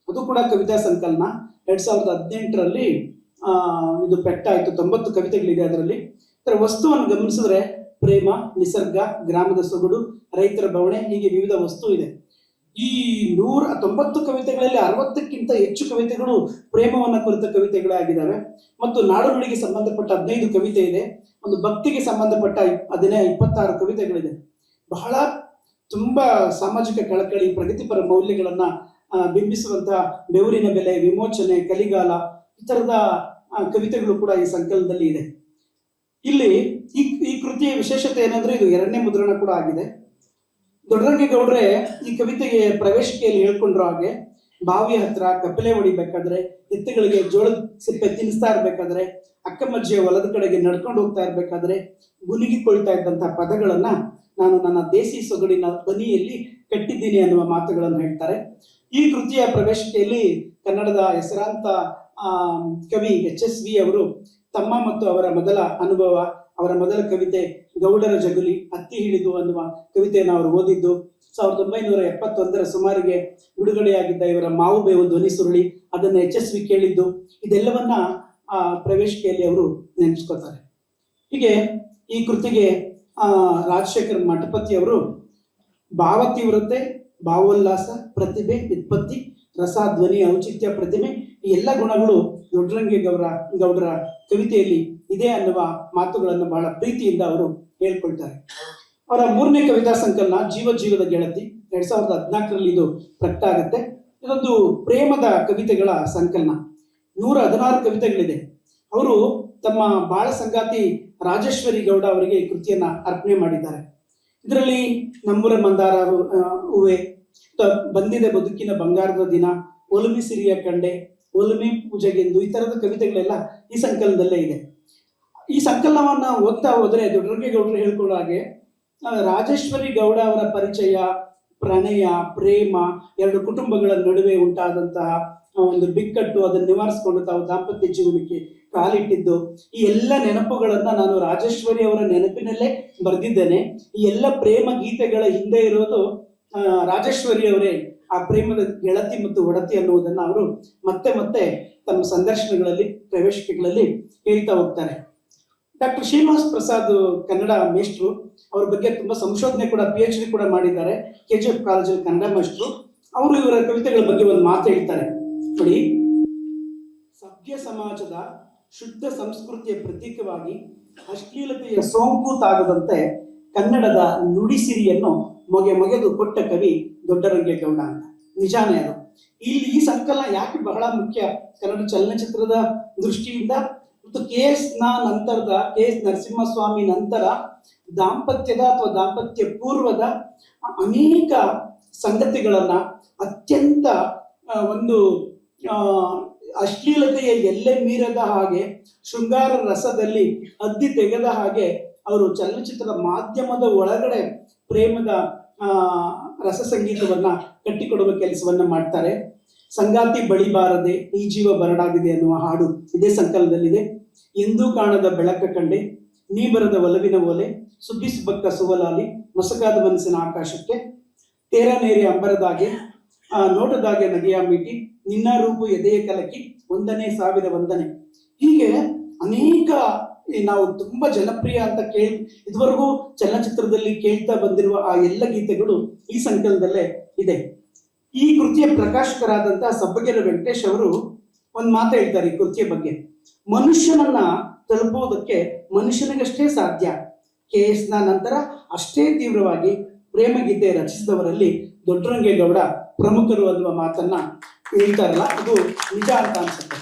ಅದು ಕೂಡ ಕವಿತಾ ಸಂಕಲನ. ಎರಡ್ ಸಾವಿರದ ಹದಿನೆಂಟರಲ್ಲಿ ಇದು ಪೆಟ್ಟಾಯಿತು ತೊಂಬತ್ತು ಕವಿತೆಗಳಿದೆ ಅದರಲ್ಲಿ. ಅದರ ವಸ್ತುವನ್ನು ಗಮನಿಸಿದ್ರೆ ಪ್ರೇಮ, ನಿಸರ್ಗ, ಗ್ರಾಮದ ಸೊಗಡು, ರೈತರ ಬವಣೆ, ಹೀಗೆ ವಿವಿಧ ವಸ್ತು ಇದೆ. ಈ ನೂರ ತೊಂಬತ್ತು ಕವಿತೆಗಳಲ್ಲಿ ಅರವತ್ತಕ್ಕಿಂತ ಹೆಚ್ಚು ಕವಿತೆಗಳು ಪ್ರೇಮವನ್ನು ಕುರಿತ ಕವಿತೆಗಳಾಗಿದ್ದಾವೆ. ಮತ್ತು ನಾಡು ನುಡಿಗೆ ಸಂಬಂಧಪಟ್ಟ ಹದಿನೈದು ಕವಿತೆ ಇದೆ. ಒಂದು ಭಕ್ತಿಗೆ ಸಂಬಂಧಪಟ್ಟ ಹದಿನೈದು ಹದಿನೈ ಇಪ್ಪತ್ತಾರು ಕವಿತೆಗಳಿದೆ. ಬಹಳ ತುಂಬಾ ಸಾಮಾಜಿಕ ಕಳಕಳಿ, ಪ್ರಗತಿಪರ ಮೌಲ್ಯಗಳನ್ನು ಬಿಂಬಿಸುವಂಥ ಬೆವರಿನ ಬೆಲೆ, ವಿಮೋಚನೆ, ಕಲಿಗಾಲ ಈ ಥರದ ಕವಿತೆಗಳು ಕೂಡ ಈ ಸಂಕಲನದಲ್ಲಿ ಇದೆ. ಇಲ್ಲಿ ಈ ಈ ಕೃತಿಯ ವಿಶೇಷತೆ ಏನಂದ್ರೆ ಇದು ಎರಡನೇ ಮುದ್ರಣ ಕೂಡ ಆಗಿದೆ. ದೊಡ್ಡರಂಗೇಗೌಡ್ರೆ ಈ ಕವಿತೆಗೆ ಪ್ರವೇಶಿಕೆಯಲ್ಲಿ ಹೇಳ್ಕೊಂಡ್ರು ಹಾಗೆ, ಬಾವಿಯ ಹತ್ರ ಕಪಿಲೆ ಹೊಡಿಬೇಕಾದ್ರೆ, ಎತ್ತುಗಳಿಗೆ ಜೋಳದ ಸಿಪ್ಪೆ ತಿನ್ನಿಸ್ತಾ ಇರ್ಬೇಕಾದ್ರೆ, ಅಕ್ಕಮಜ್ಜಿಯ ಹೊಲದ ಕಡೆಗೆ ನಡ್ಕೊಂಡು ಹೋಗ್ತಾ ಇರ್ಬೇಕಾದ್ರೆ ಗುನುಗಿಕೊಳ್ತಾ ಇದ್ದಂತಹ ಪದಗಳನ್ನ ನಾನು ನನ್ನ ದೇಸಿ ಸೊಗಡಿನ ಧ್ವನಿಯಲ್ಲಿ ಕಟ್ಟಿದ್ದೀನಿ ಅನ್ನುವ ಮಾತುಗಳನ್ನು ಹೇಳ್ತಾರೆ. ಈ ಕೃತಿಯ ಪ್ರವೇಶಿಕೆಯಲ್ಲಿ ಕನ್ನಡದ ಹೆಸರಾಂತ ಕವಿ ಎಚ್ ಎಸ್ ವಿ ಅವರು ತಮ್ಮ ಮತ್ತು ಅವರ ಮೊದಲ ಅನುಭವ, ಅವರ ಮೊದಲ ಕವಿತೆ ಗೌಡರ ಜಗುಲಿ, ಹತ್ತಿ ಹಿಡಿದು ಅನ್ನುವ ಕವಿತೆಯನ್ನು ಅವರು ಓದಿದ್ದು, ಸಾವಿರದ ಒಂಬೈನೂರ ಎಪ್ಪತ್ತೊಂದರ ಸುಮಾರಿಗೆ ಬಿಡುಗಡೆಯಾಗಿದ್ದ ಇವರ ಮಾವು ಬೇವು ಧ್ವನಿ ಸುರುಳಿ ಅದನ್ನು ಎಚ್ ಎಸ್ ವಿ ಕೇಳಿದ್ದು, ಇದೆಲ್ಲವನ್ನ, ಆ, ಪ್ರವೇಶಿಕೆಯಲ್ಲಿ ಅವರು ನೆನೆಸ್ಕೋತಾರೆ ಹೀಗೆ ಈ ಕೃತಿಗೆ ರಾಜಶೇಖರ್ ಮಠಪತಿ ಅವರು, ಭಾವತೀವ್ರತೆ, ಭಾವೋಲ್ಲಾಸ, ಪ್ರತಿಭೆ, ವ್ಯುತ್ಪತ್ತಿ ರಸ ಧ್ವನಿ ಔಚಿತ್ಯ, ಪ್ರತಿಮೆ, ಈ ಎಲ್ಲ ಗುಣಗಳು ದೊಡ್ಡರಂಗೇಗೌಡ ಗೌಡರ ಕವಿತೆಯಲ್ಲಿ ಇದೆ ಅನ್ನುವ ಮಾತುಗಳನ್ನು ಬಹಳ ಪ್ರೀತಿಯಿಂದ ಅವರು ಹೇಳ್ಕೊಳ್ತಾರೆ. ಅವರ ಮೂರನೇ ಕವಿತಾ ಸಂಕಲನ ಜೀವ ಜೀವದ ಗೆಳತಿ, ಎರಡ್ ಸಾವಿರದ ಹದಿನಾಲ್ಕರಲ್ಲಿ ಇದು ಪ್ರಕಟ ಆಗುತ್ತೆ. ಇದೊಂದು ಪ್ರೇಮದ ಕವಿತೆಗಳ ಸಂಕಲನ. ನೂರ ಹದಿನಾರು ಕವಿತೆಗಳಿದೆ. ಅವರು ತಮ್ಮ ಬಾಳ ಸಂಗಾತಿ ರಾಜೇಶ್ವರಿ ಗೌಡ ಅವರಿಗೆ ಈ ಕೃತಿಯನ್ನ ಅರ್ಪಣೆ ಮಾಡಿದ್ದಾರೆ. ಇದರಲ್ಲಿ ನಮ್ಮೂರ ಮಂದಾರ ಹೂವೆ ಬಂದಿದೆ ಬದುಕಿನ ಬಂಗಾರದ ದಿನ, ಒಲುಮಿ ಸಿರಿಯ ಕಂಡೆ, ಒಲುಮಿ ಪೂಜೆಗೆಂದು ಈ ಥರದ ಕವಿತೆಗಳೆಲ್ಲ ಈ ಸಂಕಲನದಲ್ಲೇ ಇದೆ. ಈ ಸಂಕಲನವನ್ನ ಓದ್ತಾ ಹೋದ್ರೆ ಗೌಡರು ಹೇಳ್ಕೊಳ್ಳೋ ಹಾಗೆ ರಾಜೇಶ್ವರಿ ಗೌಡ ಅವರ ಪರಿಚಯ, ಪ್ರಣಯ, ಪ್ರೇಮ, ಎರಡು ಕುಟುಂಬಗಳ ನಡುವೆ ಉಂಟಾದಂತಹ ಒಂದು ಬಿಕ್ಕಟ್ಟು ಅದನ್ನು ನಿವಾರಿಸಿಕೊಂಡು ತಾವು ದಾಂಪತ್ಯ ಜೀವನಕ್ಕೆ ಕಾಲಿಟ್ಟಿದ್ದು, ಈ ಎಲ್ಲ ನೆನಪುಗಳನ್ನ ನಾನು ರಾಜೇಶ್ವರಿ ಅವರ ನೆನಪಿನಲ್ಲೇ ಬರೆದಿದ್ದೇನೆ. ಈ ಎಲ್ಲ ಪ್ರೇಮ ಗೀತೆಗಳ ಹಿಂದೆ ಇರೋದು ರಾಜೇಶ್ವರಿ ಅವರೇ. ಆ ಪ್ರೇಮದ ಗೆಳತಿ ಮತ್ತು ಒಡತಿ ಅನ್ನುವುದನ್ನ ಅವರು ಮತ್ತೆ ಮತ್ತೆ ತಮ್ಮ ಸಂದರ್ಶನಗಳಲ್ಲಿ, ಪ್ರವೇಶಿಕೆಗಳಲ್ಲಿ ಹೇಳ್ತಾ ಹೋಗ್ತಾರೆ. ಡಾಕ್ಟರ್ ಶ್ರೀನಿವಾಸ್ ಪ್ರಸಾದ್ ಕನ್ನಡ ಮೇಷ್ಟ್ರು, ಅವ್ರ ಬಗ್ಗೆ ತುಂಬಾ ಸಂಶೋಧನೆ ಕೂಡ ಪಿ ಎಚ್ ಡಿ ಕೂಡ ಮಾಡಿದ್ದಾರೆ ಕೆ ಜಿ ಎಫ್ ಕಾಲೇಜಲ್ಲಿ ಕನ್ನಡ ಮೇಷ್ಟ್ರು. ಅವರು ಇವರ ಕವಿತೆಗಳ ಬಗ್ಗೆ ಒಂದು ಮಾತು ಹೇಳ್ತಾರೆ. ನೋಡಿ ಸಭ್ಯ ಸಮಾಜದ ಶುದ್ಧ ಸಂಸ್ಕೃತಿಯ ಪ್ರತೀಕವಾಗಿ ಅಶ್ಲೀಲತೆಯ ಸೋಂಕು ತಾಗದಂತೆ ಕನ್ನಡದ ನುಡಿಸಿರಿಯನ್ನು ಮೊಗೆ ಮೊಗೆದು ಕೊಟ್ಟ ಕವಿ ದೊಡ್ಡರಂಗೇಗೌಡ ಅಂತ. ನಿಜಾನೇ ಅದು. ಇಲ್ಲಿ ಈ ಸಂಕಲನ ಯಾಕೆ ಬಹಳ ಮುಖ್ಯ? ಕನ್ನಡ ಚಲನಚಿತ್ರದ ದೃಷ್ಟಿಯಿಂದ ಮತ್ತು ಕೆ ಎಸ್ನ ನಂತರದ ಕೆ ಎಸ್ ನರಸಿಂಹಸ್ವಾಮಿ ನಂತರ ದಾಂಪತ್ಯದ ಅಥವಾ ದಾಂಪತ್ಯ ಪೂರ್ವದ ಅನೇಕ ಸಂಗತಿಗಳನ್ನ ಅತ್ಯಂತ ಒಂದು ಅಶ್ಲೀಲತೆಯ ಎಲ್ಲೆ ಮೀರದ ಹಾಗೆ, ಶೃಂಗಾರ ರಸದಲ್ಲಿ ಅದ್ದಿ ತೆಗೆದ ಹಾಗೆ ಅವರು ಚಲನಚಿತ್ರದ ಮಾಧ್ಯಮದ ಒಳಗಡೆ ಪ್ರೇಮದ ರಸ ಸಂಗೀತವನ್ನ ಕಟ್ಟಿಕೊಡುವ ಕೆಲಸವನ್ನ ಮಾಡ್ತಾರೆ. ಸಂಗಾತಿ ಬಳಿಬಾರದೆ ಈ ಜೀವ ಬರಡಾಗಿದೆ ಅನ್ನುವ ಹಾಡು ಇದೇ ಸಂಕಲನದಲ್ಲಿದೆ. ಎಂದೂ ಕಾಣದ ಬೆಳಕ ಕಂಡೆ, ನೀ ಬರದ ಒಲವಿನ ಓಲೆ ಸುಬ್ಬಿಸುಬಕ್ಕ ಸುವಲಾಲಿ, ಮೊಸಕಾದ ಮನಸ್ಸಿನ ಆಕಾಶಕ್ಕೆ ತೇರನೇರಿ ಅಂಬರದಾಗೆ ನೋಟದಾಗೆ ನಗೆಯ ಮಿಟಿ ನಿನ್ನ ರೂಪು ಎದೆಯ ಕಲಕಿ ಒಂದನೇ ಸಾವಿರ ವಂದನೆ ಹೀಗೆ ಅನೇಕ ನಾವು ತುಂಬಾ ಜನಪ್ರಿಯ ಅಂತ ಕೇಳಿ, ಇದುವರೆಗೂ ಚಲನಚಿತ್ರದಲ್ಲಿ ಕೇಳ್ತಾ ಬಂದಿರುವ ಆ ಎಲ್ಲ ಗೀತೆಗಳು ಈ ಸಂಕಲನದಲ್ಲೇ ಇದೆ. ಈ ಕೃತಿಯ ಪ್ರಕಾಶಕರಾದಂತಹ ಸಬ್ಬಗೆರೆ ವೆಂಕಟೇಶ್ ಅವರು ಒಂದು ಮಾತು ಹೇಳ್ತಾರೆ ಈ ಕೃತಿಯ ಬಗ್ಗೆ. ಮನುಷ್ಯನನ್ನ ತಲುಪುವುದಕ್ಕೆ ಮನುಷ್ಯನಿಗಷ್ಟೇ ಸಾಧ್ಯ. ಕೆ ಎಸ್ನ ನಂತರ ಅಷ್ಟೇ ತೀವ್ರವಾಗಿ ಪ್ರೇಮ ಗೀತೆ ರಚಿಸಿದವರಲ್ಲಿ ದೊಡ್ಡರಂಗೇಗೌಡ. ಪ್ರಮುಖರು ಅನ್ನುವ ಮಾತನ್ನ ಹೇಳ್ತಾರಲ್ಲ ಇದು ನಿಜ ಅಂತ ಅನ್ಸುತ್ತೆ.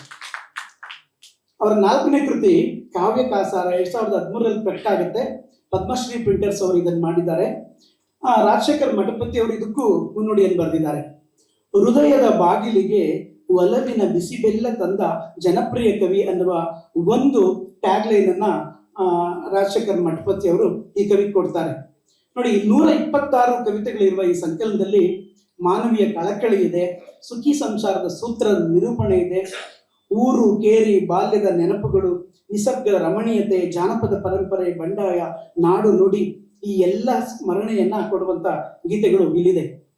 ಅವರ ನಾಲ್ಕನೇ ಕೃತಿ ಕಾವ್ಯ ಕಾಸಾರ ಎರಡ್ ಸಾವಿರದ ಹದಿಮೂರರಲ್ಲಿ ಪ್ರಕಟ ಆಗುತ್ತೆ. ಪದ್ಮಶ್ರೀ ಪ್ರಿಂಟರ್ಸ್ ಅವರು ಇದನ್ನು ಮಾಡಿದ್ದಾರೆ. ರಾಜಶೇಖರ್ ಮಠಪತಿ ಅವರು ಇದಕ್ಕೂ ಮುನ್ನುಡಿಯನ್ನು ಬರೆದಿದ್ದಾರೆ. ಹೃದಯದ ಬಾಗಿಲಿಗೆ ಒಲವಿನ ಬಿಸಿ ಬೆಲ್ಲ ತಂದ ಜನಪ್ರಿಯ ಕವಿ ಅನ್ನುವ ಒಂದು ಟ್ಯಾಗ್ಲೈನ್ ಅನ್ನ ಆ, ರಾಜಶೇಖರ್ ಮಠಪತಿ ಅವರು ಈ ಕವಿ ಕೊಡ್ತಾರೆ. ನೋಡಿ ನೂರ ಇಪ್ಪತ್ತಾರು ಕವಿತೆಗಳಿರುವ ಈ ಸಂಕಲನದಲ್ಲಿ ಮಾನವೀಯ ಕಳಕಳಿ ಇದೆ, ಸುಖಿ ಸಂಸಾರದ ಸೂತ್ರದ ನಿರೂಪಣೆ ಇದೆ. ಊರು, ಕೇರಿ, ಬಾಲ್ಯದ ನೆನಪುಗಳು ನಿಸರ್ಗ ರಮಣೀಯತೆ, ಜಾನಪದ ಪರಂಪರೆ, ಬಂಡಾಯ, ನಾಡು, ನುಡಿ, ಈ ಎಲ್ಲ ಸ್ಮರಣೆಯನ್ನ ಕೊಡುವಂತ ಗೀತೆಗಳು ಇಲ್ಲಿದೆ.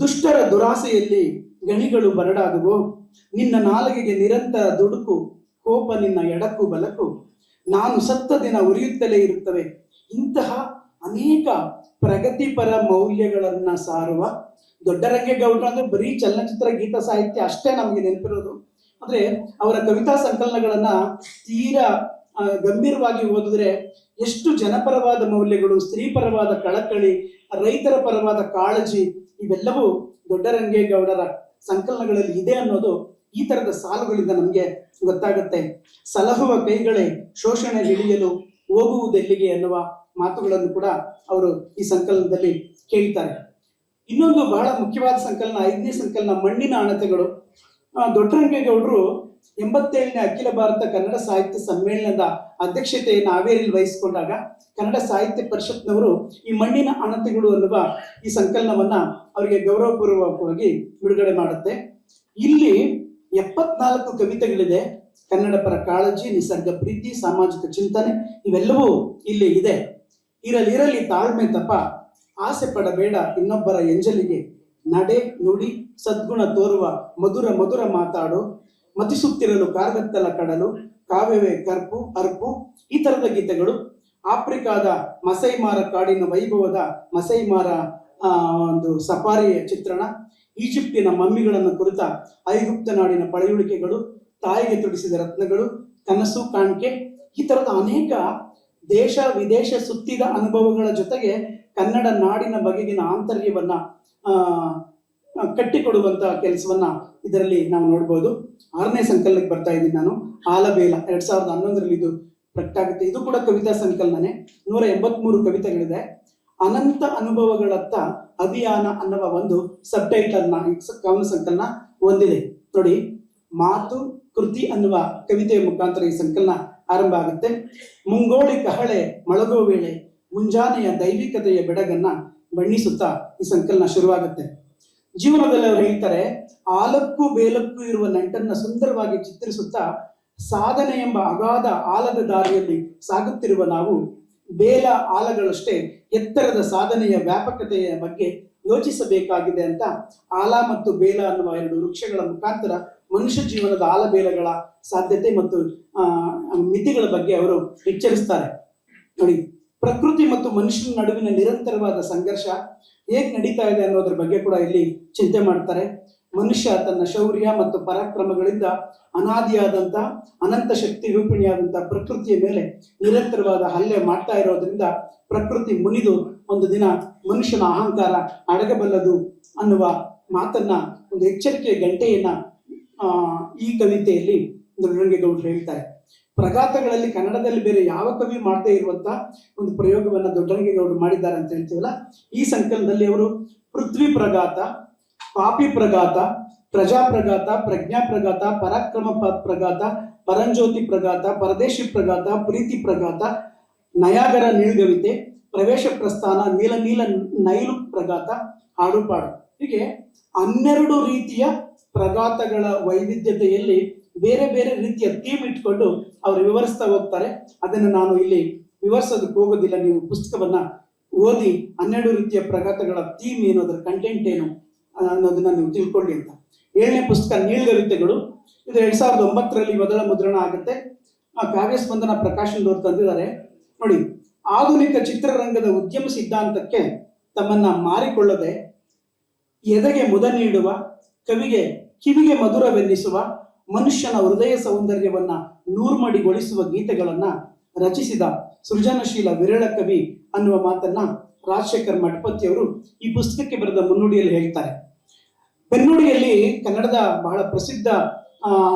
ದುಷ್ಟರ ದುರಾಸೆಯಲ್ಲಿ ಗಣಿಗಳು ಬರಡಾದುವು. ನಿನ್ನ ನಾಲಿಗೆಗೆ ನಿರಂತರ ದುಡುಕು, ಕೋಪ ನಿನ್ನ ಎಡಕು ಬಲಕು. ನಾನು ಸತ್ತ ದಿನ ಉರಿಯುತ್ತಲೇ ಇರುತ್ತವೆ. ಇಂತಹ ಅನೇಕ ಪ್ರಗತಿಪರ ಮೌಲ್ಯಗಳನ್ನ ಸಾರುವ ದೊಡ್ಡರಂಗೇಗೌಡರು ಅಂದ್ರೆ ಬರೀ ಚಲನಚಿತ್ರ, ಗೀತ ಸಾಹಿತ್ಯ ಅಷ್ಟೇ ನಮಗೆ ನೆನಪಿರೋದು. ಅಂದ್ರೆ ಅವರ ಕವಿತಾ ಸಂಕಲನಗಳನ್ನ ತೀರಾ ಗಂಭೀರವಾಗಿ ಓದಿದ್ರೆ ಎಷ್ಟು ಜನಪರವಾದ ಮೌಲ್ಯಗಳು, ಸ್ತ್ರೀಪರವಾದ ಕಳಕಳಿ, ರೈತರ ಪರವಾದ ಕಾಳಜಿ, ಇವೆಲ್ಲವೂ ದೊಡ್ಡರಂಗೇಗೌಡರ ಸಂಕಲನಗಳಲ್ಲಿ ಇದೆ ಅನ್ನೋದು ಈ ತರದ ಸಾಲುಗಳಿಂದ ನಮಗೆ ಗೊತ್ತಾಗುತ್ತೆ. ಸಲಹುವ ಕೈಗಳೇ ಶೋಷಣೆ ಹಿಡಿಯಲು ಹೋಗುವುದೆಲ್ಲಿಗೆ ಎನ್ನುವ ಮಾತುಗಳನ್ನು ಕೂಡ ಅವರು ಈ ಸಂಕಲನದಲ್ಲಿ ಕೇಳ್ತಾರೆ. ಇನ್ನೊಂದು ಬಹಳ ಮುಖ್ಯವಾದ ಸಂಕಲನ, ಐದನೇ ಸಂಕಲನ, ಮಣ್ಣಿನ ಅಣತೆಗಳು. ದೊಡ್ಡರಂಗೇಗೌಡರು ಎಂಬತ್ತೇಳನೇ ಅಖಿಲ ಭಾರತ ಕನ್ನಡ ಸಾಹಿತ್ಯ ಸಮ್ಮೇಳನದ ಅಧ್ಯಕ್ಷತೆಯನ್ನು ಹಾವೇರಿಯಲ್ಲಿ ವಹಿಸಿಕೊಂಡಾಗ ಕನ್ನಡ ಸಾಹಿತ್ಯ ಪರಿಷತ್ನವರು ಈ ಮಣ್ಣಿನ ಅಣತೆಗಳು ಅನ್ನುವ ಈ ಸಂಕಲನವನ್ನ ಅವರಿಗೆ ಗೌರವಪೂರ್ವಕವಾಗಿ ಬಿಡುಗಡೆ ಮಾಡುತ್ತೆ. ಇಲ್ಲಿ ಎಪ್ಪತ್ನಾಲ್ಕು ಕವಿತೆಗಳಿದೆ. ಕನ್ನಡ ಪರ ಕಾಳಜಿ, ನಿಸರ್ಗ ಪ್ರೀತಿ, ಸಾಮಾಜಿಕ ಚಿಂತನೆ, ಇವೆಲ್ಲವೂ ಇಲ್ಲಿ ಇದೆ. ಇರಲಿರಲಿ ಇರಲಿ ತಾಳ್ಮೆ ತಪ. ಆಸೆ ಪಡಬೇಡ ಇನ್ನೊಬ್ಬರ ಎಂಜಲಿಗೆ. ನಡೆ, ನುಡಿ, ಸದ್ಗುಣ ತೋರುವ ಮಧುರ ಮಧುರ ಮಾತಾಡು, ಮತಿಸುತ್ತಿರಲು ಕಾರ್ಗತ್ತಲ ಕಡಲು, ಕಾವ್ಯವೇ ಕರ್ಪು, ಅರ್ಪು, ಈ ತರದ ಗೀತೆಗಳು. ಆಫ್ರಿಕಾದ ಮಸೈಮಾರ ಕಾಡಿನ ವೈಭವದ ಮಸೈಮಾರ ಒಂದು ಸಫಾರಿಯ ಚಿತ್ರಣ. ಈಜಿಪ್ಟಿನ ಮಮ್ಮಿಗಳನ್ನು ಕುರಿತ ಐಗುಪ್ತ ನಾಡಿನ ಪಳೆಯುಳಿಕೆಗಳು, ತಾಯಿಗೆ ತುಡಿಸಿದ ರತ್ನಗಳು, ಕನಸು, ಕಾಣಿಕೆ. ಈ ಥರದ ಅನೇಕ ದೇಶ, ವಿದೇಶ ಸುತ್ತಿದ ಅನುಭವಗಳ ಜೊತೆಗೆ ಕನ್ನಡ ನಾಡಿನ ಬಗೆಗಿನ ಆಂತರ್ಯವನ್ನ ಕಟ್ಟಿಕೊಡುವಂತ ಕೆಲಸವನ್ನ ಇದರಲ್ಲಿ ನಾವು ನೋಡ್ಬೋದು. ಆರನೇ ಸಂಕಲನಕ್ಕೆ ಬರ್ತಾ ಇದ್ದೀನಿ ನಾನು. ಆಲಬೇಲ ಎರಡ್ ಸಾವಿರದ ಹನ್ನೊಂದರಲ್ಲಿ ಇದು ಪ್ರಕಟ ಆಗುತ್ತೆ. ಇದು ಕೂಡ ಕವಿತಾ ಸಂಕಲನನೇ. ನೂರ ಎಂಬತ್ಮೂರು ಕವಿತೆಗಳಿದೆ. ಅನಂತ ಅನುಭವಗಳತ್ತ ಅಭಿಯಾನ ಅನ್ನುವ ಒಂದು ಸಬ್ ಟೈಟಲ್ನ ಕವನ ಸಂಕಲನ ಹೊಂದಿದೆ ನೋಡಿ, ಮಾತು, ಕೃತಿ ಅನ್ನುವ ಕವಿತೆಯ ಮುಖಾಂತರ ಈ ಸಂಕಲನ ಆರಂಭ ಆಗುತ್ತೆ. ಮುಂಗೋಳಿ ಕಹಳೆ ಮಳಗೋ ವೇಳೆ ಮುಂಜಾನೆಯ ದೈವಿಕತೆಯ ಬೆಡಗನ್ನ ಬಣ್ಣಿಸುತ್ತಾ ಈ ಸಂಕಲನ ಶುರುವಾಗುತ್ತೆ. ಜೀವನದಲ್ಲಿ ಅವರು ಹೇಳ್ತಾರೆ, ಆಲಕ್ಕೂ ಬೇಲಕ್ಕೂ ಇರುವ ನಂಟನ್ನ ಸುಂದರವಾಗಿ ಚಿತ್ರಿಸುತ್ತಾ ಸಾಧನೆ ಎಂಬ ಅಗಾಧ ಆಲದ ದಾರಿಯಲ್ಲಿ ಸಾಗುತ್ತಿರುವ ನಾವು ಬೇಲ ಆಲಗಳಷ್ಟೇ ಎತ್ತರದ ಸಾಧನೆಯ ವ್ಯಾಪಕತೆಯ ಬಗ್ಗೆ ಯೋಚಿಸಬೇಕಾಗಿದೆ ಅಂತ ಆಲ ಮತ್ತು ಬೇಲ ಅನ್ನುವ ಎರಡು ವೃಕ್ಷಗಳ ಮುಖಾಂತರ ಮನುಷ್ಯ ಜೀವನದ ಆಲಬೇಲಗಳ ಸಾಧ್ಯತೆ ಮತ್ತು ಮಿತಿಗಳ ಬಗ್ಗೆ ಅವರು ಎಚ್ಚರಿಸ್ತಾರೆ. ನೋಡಿ ಪ್ರಕೃತಿ ಮತ್ತು ಮನುಷ್ಯನ ನಡುವಿನ ನಿರಂತರವಾದ ಸಂಘರ್ಷ ಹೇಗೆ ನಡೀತಾ ಇದೆ ಅನ್ನೋದ್ರ ಬಗ್ಗೆ ಕೂಡ ಇಲ್ಲಿ ಚಿಂತೆ ಮಾಡ್ತಾರೆ. ಮನುಷ್ಯ ತನ್ನ ಶೌರ್ಯ ಮತ್ತು ಪರಾಕ್ರಮಗಳಿಂದ ಅನಾದಿಯಾದಂತ ಅನಂತ ಶಕ್ತಿ ರೂಪಿಣಿಯಾದಂತ ಪ್ರಕೃತಿಯ ಮೇಲೆ ನಿರಂತರವಾದ ಹಲ್ಲೆ ಮಾಡ್ತಾ ಇರೋದ್ರಿಂದ ಪ್ರಕೃತಿ ಮುನಿದು ಒಂದು ದಿನ ಮನುಷ್ಯನ ಅಹಂಕಾರ ಅಡಗಬಲ್ಲದು ಅನ್ನುವ ಮಾತನ್ನ, ಒಂದು ಎಚ್ಚರಿಕೆಯ ಗಂಟೆಯನ್ನ ಈ ಕವಿತೆಯಲ್ಲಿ ದೊಡ್ಡರಂಗೇಗೌಡರು ಹೇಳ್ತಾರೆ. ಪ್ರಘಾತಗಳಲ್ಲಿ ಕನ್ನಡದಲ್ಲಿ ಬೇರೆ ಯಾವ ಕವಿ ಮಾಡದೇ ಇರುವಂತ ಒಂದು ಪ್ರಯೋಗವನ್ನ ಅವರು ಮಾಡಿದ್ದಾರೆ ಅಂತ ಹೇಳ್ತೀವಲ್ಲ, ಈ ಸಂಕಲನದಲ್ಲಿ ಅವರು ಪೃಥ್ವಿ ಪ್ರಘಾತ, ಪಾಪಿ ಪ್ರಘಾತ, ಪ್ರಜಾ ಪ್ರಘಾತ, ಪ್ರಜ್ಞಾ ಪ್ರಘಾತ, ಪರಾಕ್ರಮ ಪ್ರಗಾತ ಪರಂಜ್ಯೋತಿ ಪ್ರಘಾತ, ಪರದೇಶಿ ಪ್ರಘಾತ, ಪ್ರೀತಿ ಪ್ರಘಾತ, ನಯಾಗರ ನೀಳ್ಗವಿತೆ, ಪ್ರವೇಶ ಪ್ರಸ್ಥಾನ, ನೀಲ ನೀಲ ನೈಲು ಪ್ರಘಾತ, ಹಾಡುಪಾಡು. ಹೀಗೆ ಹನ್ನೆರಡು ರೀತಿಯ ಪ್ರಘಾತಗಳ ವೈವಿಧ್ಯತೆಯಲ್ಲಿ ಬೇರೆ ಬೇರೆ ರೀತಿಯ ಥೀಮ್ ಇಟ್ಕೊಂಡು ಅವರು ವಿವರಿಸ್ತಾ ಹೋಗ್ತಾರೆ. ಅದನ್ನು ನಾನು ಇಲ್ಲಿ ವಿವರಿಸೋದಕ್ಕೆ ಹೋಗೋದಿಲ್ಲ. ನೀವು ಪುಸ್ತಕವನ್ನ ಓದಿ ಹನ್ನೆರಡು ರೀತಿಯ ಪ್ರಗಾತಗಳ ಥೀಮ್ ಏನು, ಅದರ ಕಂಟೆಂಟ್ ಏನು ಅನ್ನೋದನ್ನ ನೀವು ತಿಳ್ಕೊಳ್ಳಿ ಅಂತ. ಏಳನೇ ಪುಸ್ತಕ ನೀಳ್ಗವಿತೆಗಳು ಇದು ಎರಡ್ ಸಾವಿರದ ಒಂಬತ್ತರಲ್ಲಿ ಮೊದಲ ಮುದ್ರಣ ಆಗುತ್ತೆ. ಆ, ಕಾವ್ಯ ಸ್ಪಂದನ ಪ್ರಕಾಶನದವ್ರು ತಂದಿದ್ದಾರೆ. ನೋಡಿ, ಆಧುನಿಕ ಚಿತ್ರರಂಗದ ಉದ್ಯಮ ಸಿದ್ಧಾಂತಕ್ಕೆ ತಮ್ಮನ್ನ ಮಾರಿಕೊಳ್ಳದೆ ಎದೆಗೆ ಮುದ ನೀಡುವ, ಕವಿಗೆ ಕಿವಿಗೆ ಮಧುರವೆನ್ನಿಸುವ ಮನುಷ್ಯನ ಹೃದಯ ಸೌಂದರ್ಯವನ್ನ ನೂರ್ಮಡಿಗೊಳಿಸುವ ಗೀತೆಗಳನ್ನ ರಚಿಸಿದ ಸೃಜನಶೀಲ ವಿರಳ ಕವಿ ಅನ್ನುವ ಮಾತನ್ನ ರಾಜಶೇಖರ್ ಮಠಪತಿಯವರು ಈ ಪುಸ್ತಕಕ್ಕೆ ಬರೆದ ಮುನ್ನುಡಿಯಲ್ಲಿ ಹೇಳ್ತಾರೆ. ಬೆನ್ನುಡಿಯಲ್ಲಿ ಕನ್ನಡದ ಬಹಳ ಪ್ರಸಿದ್ಧ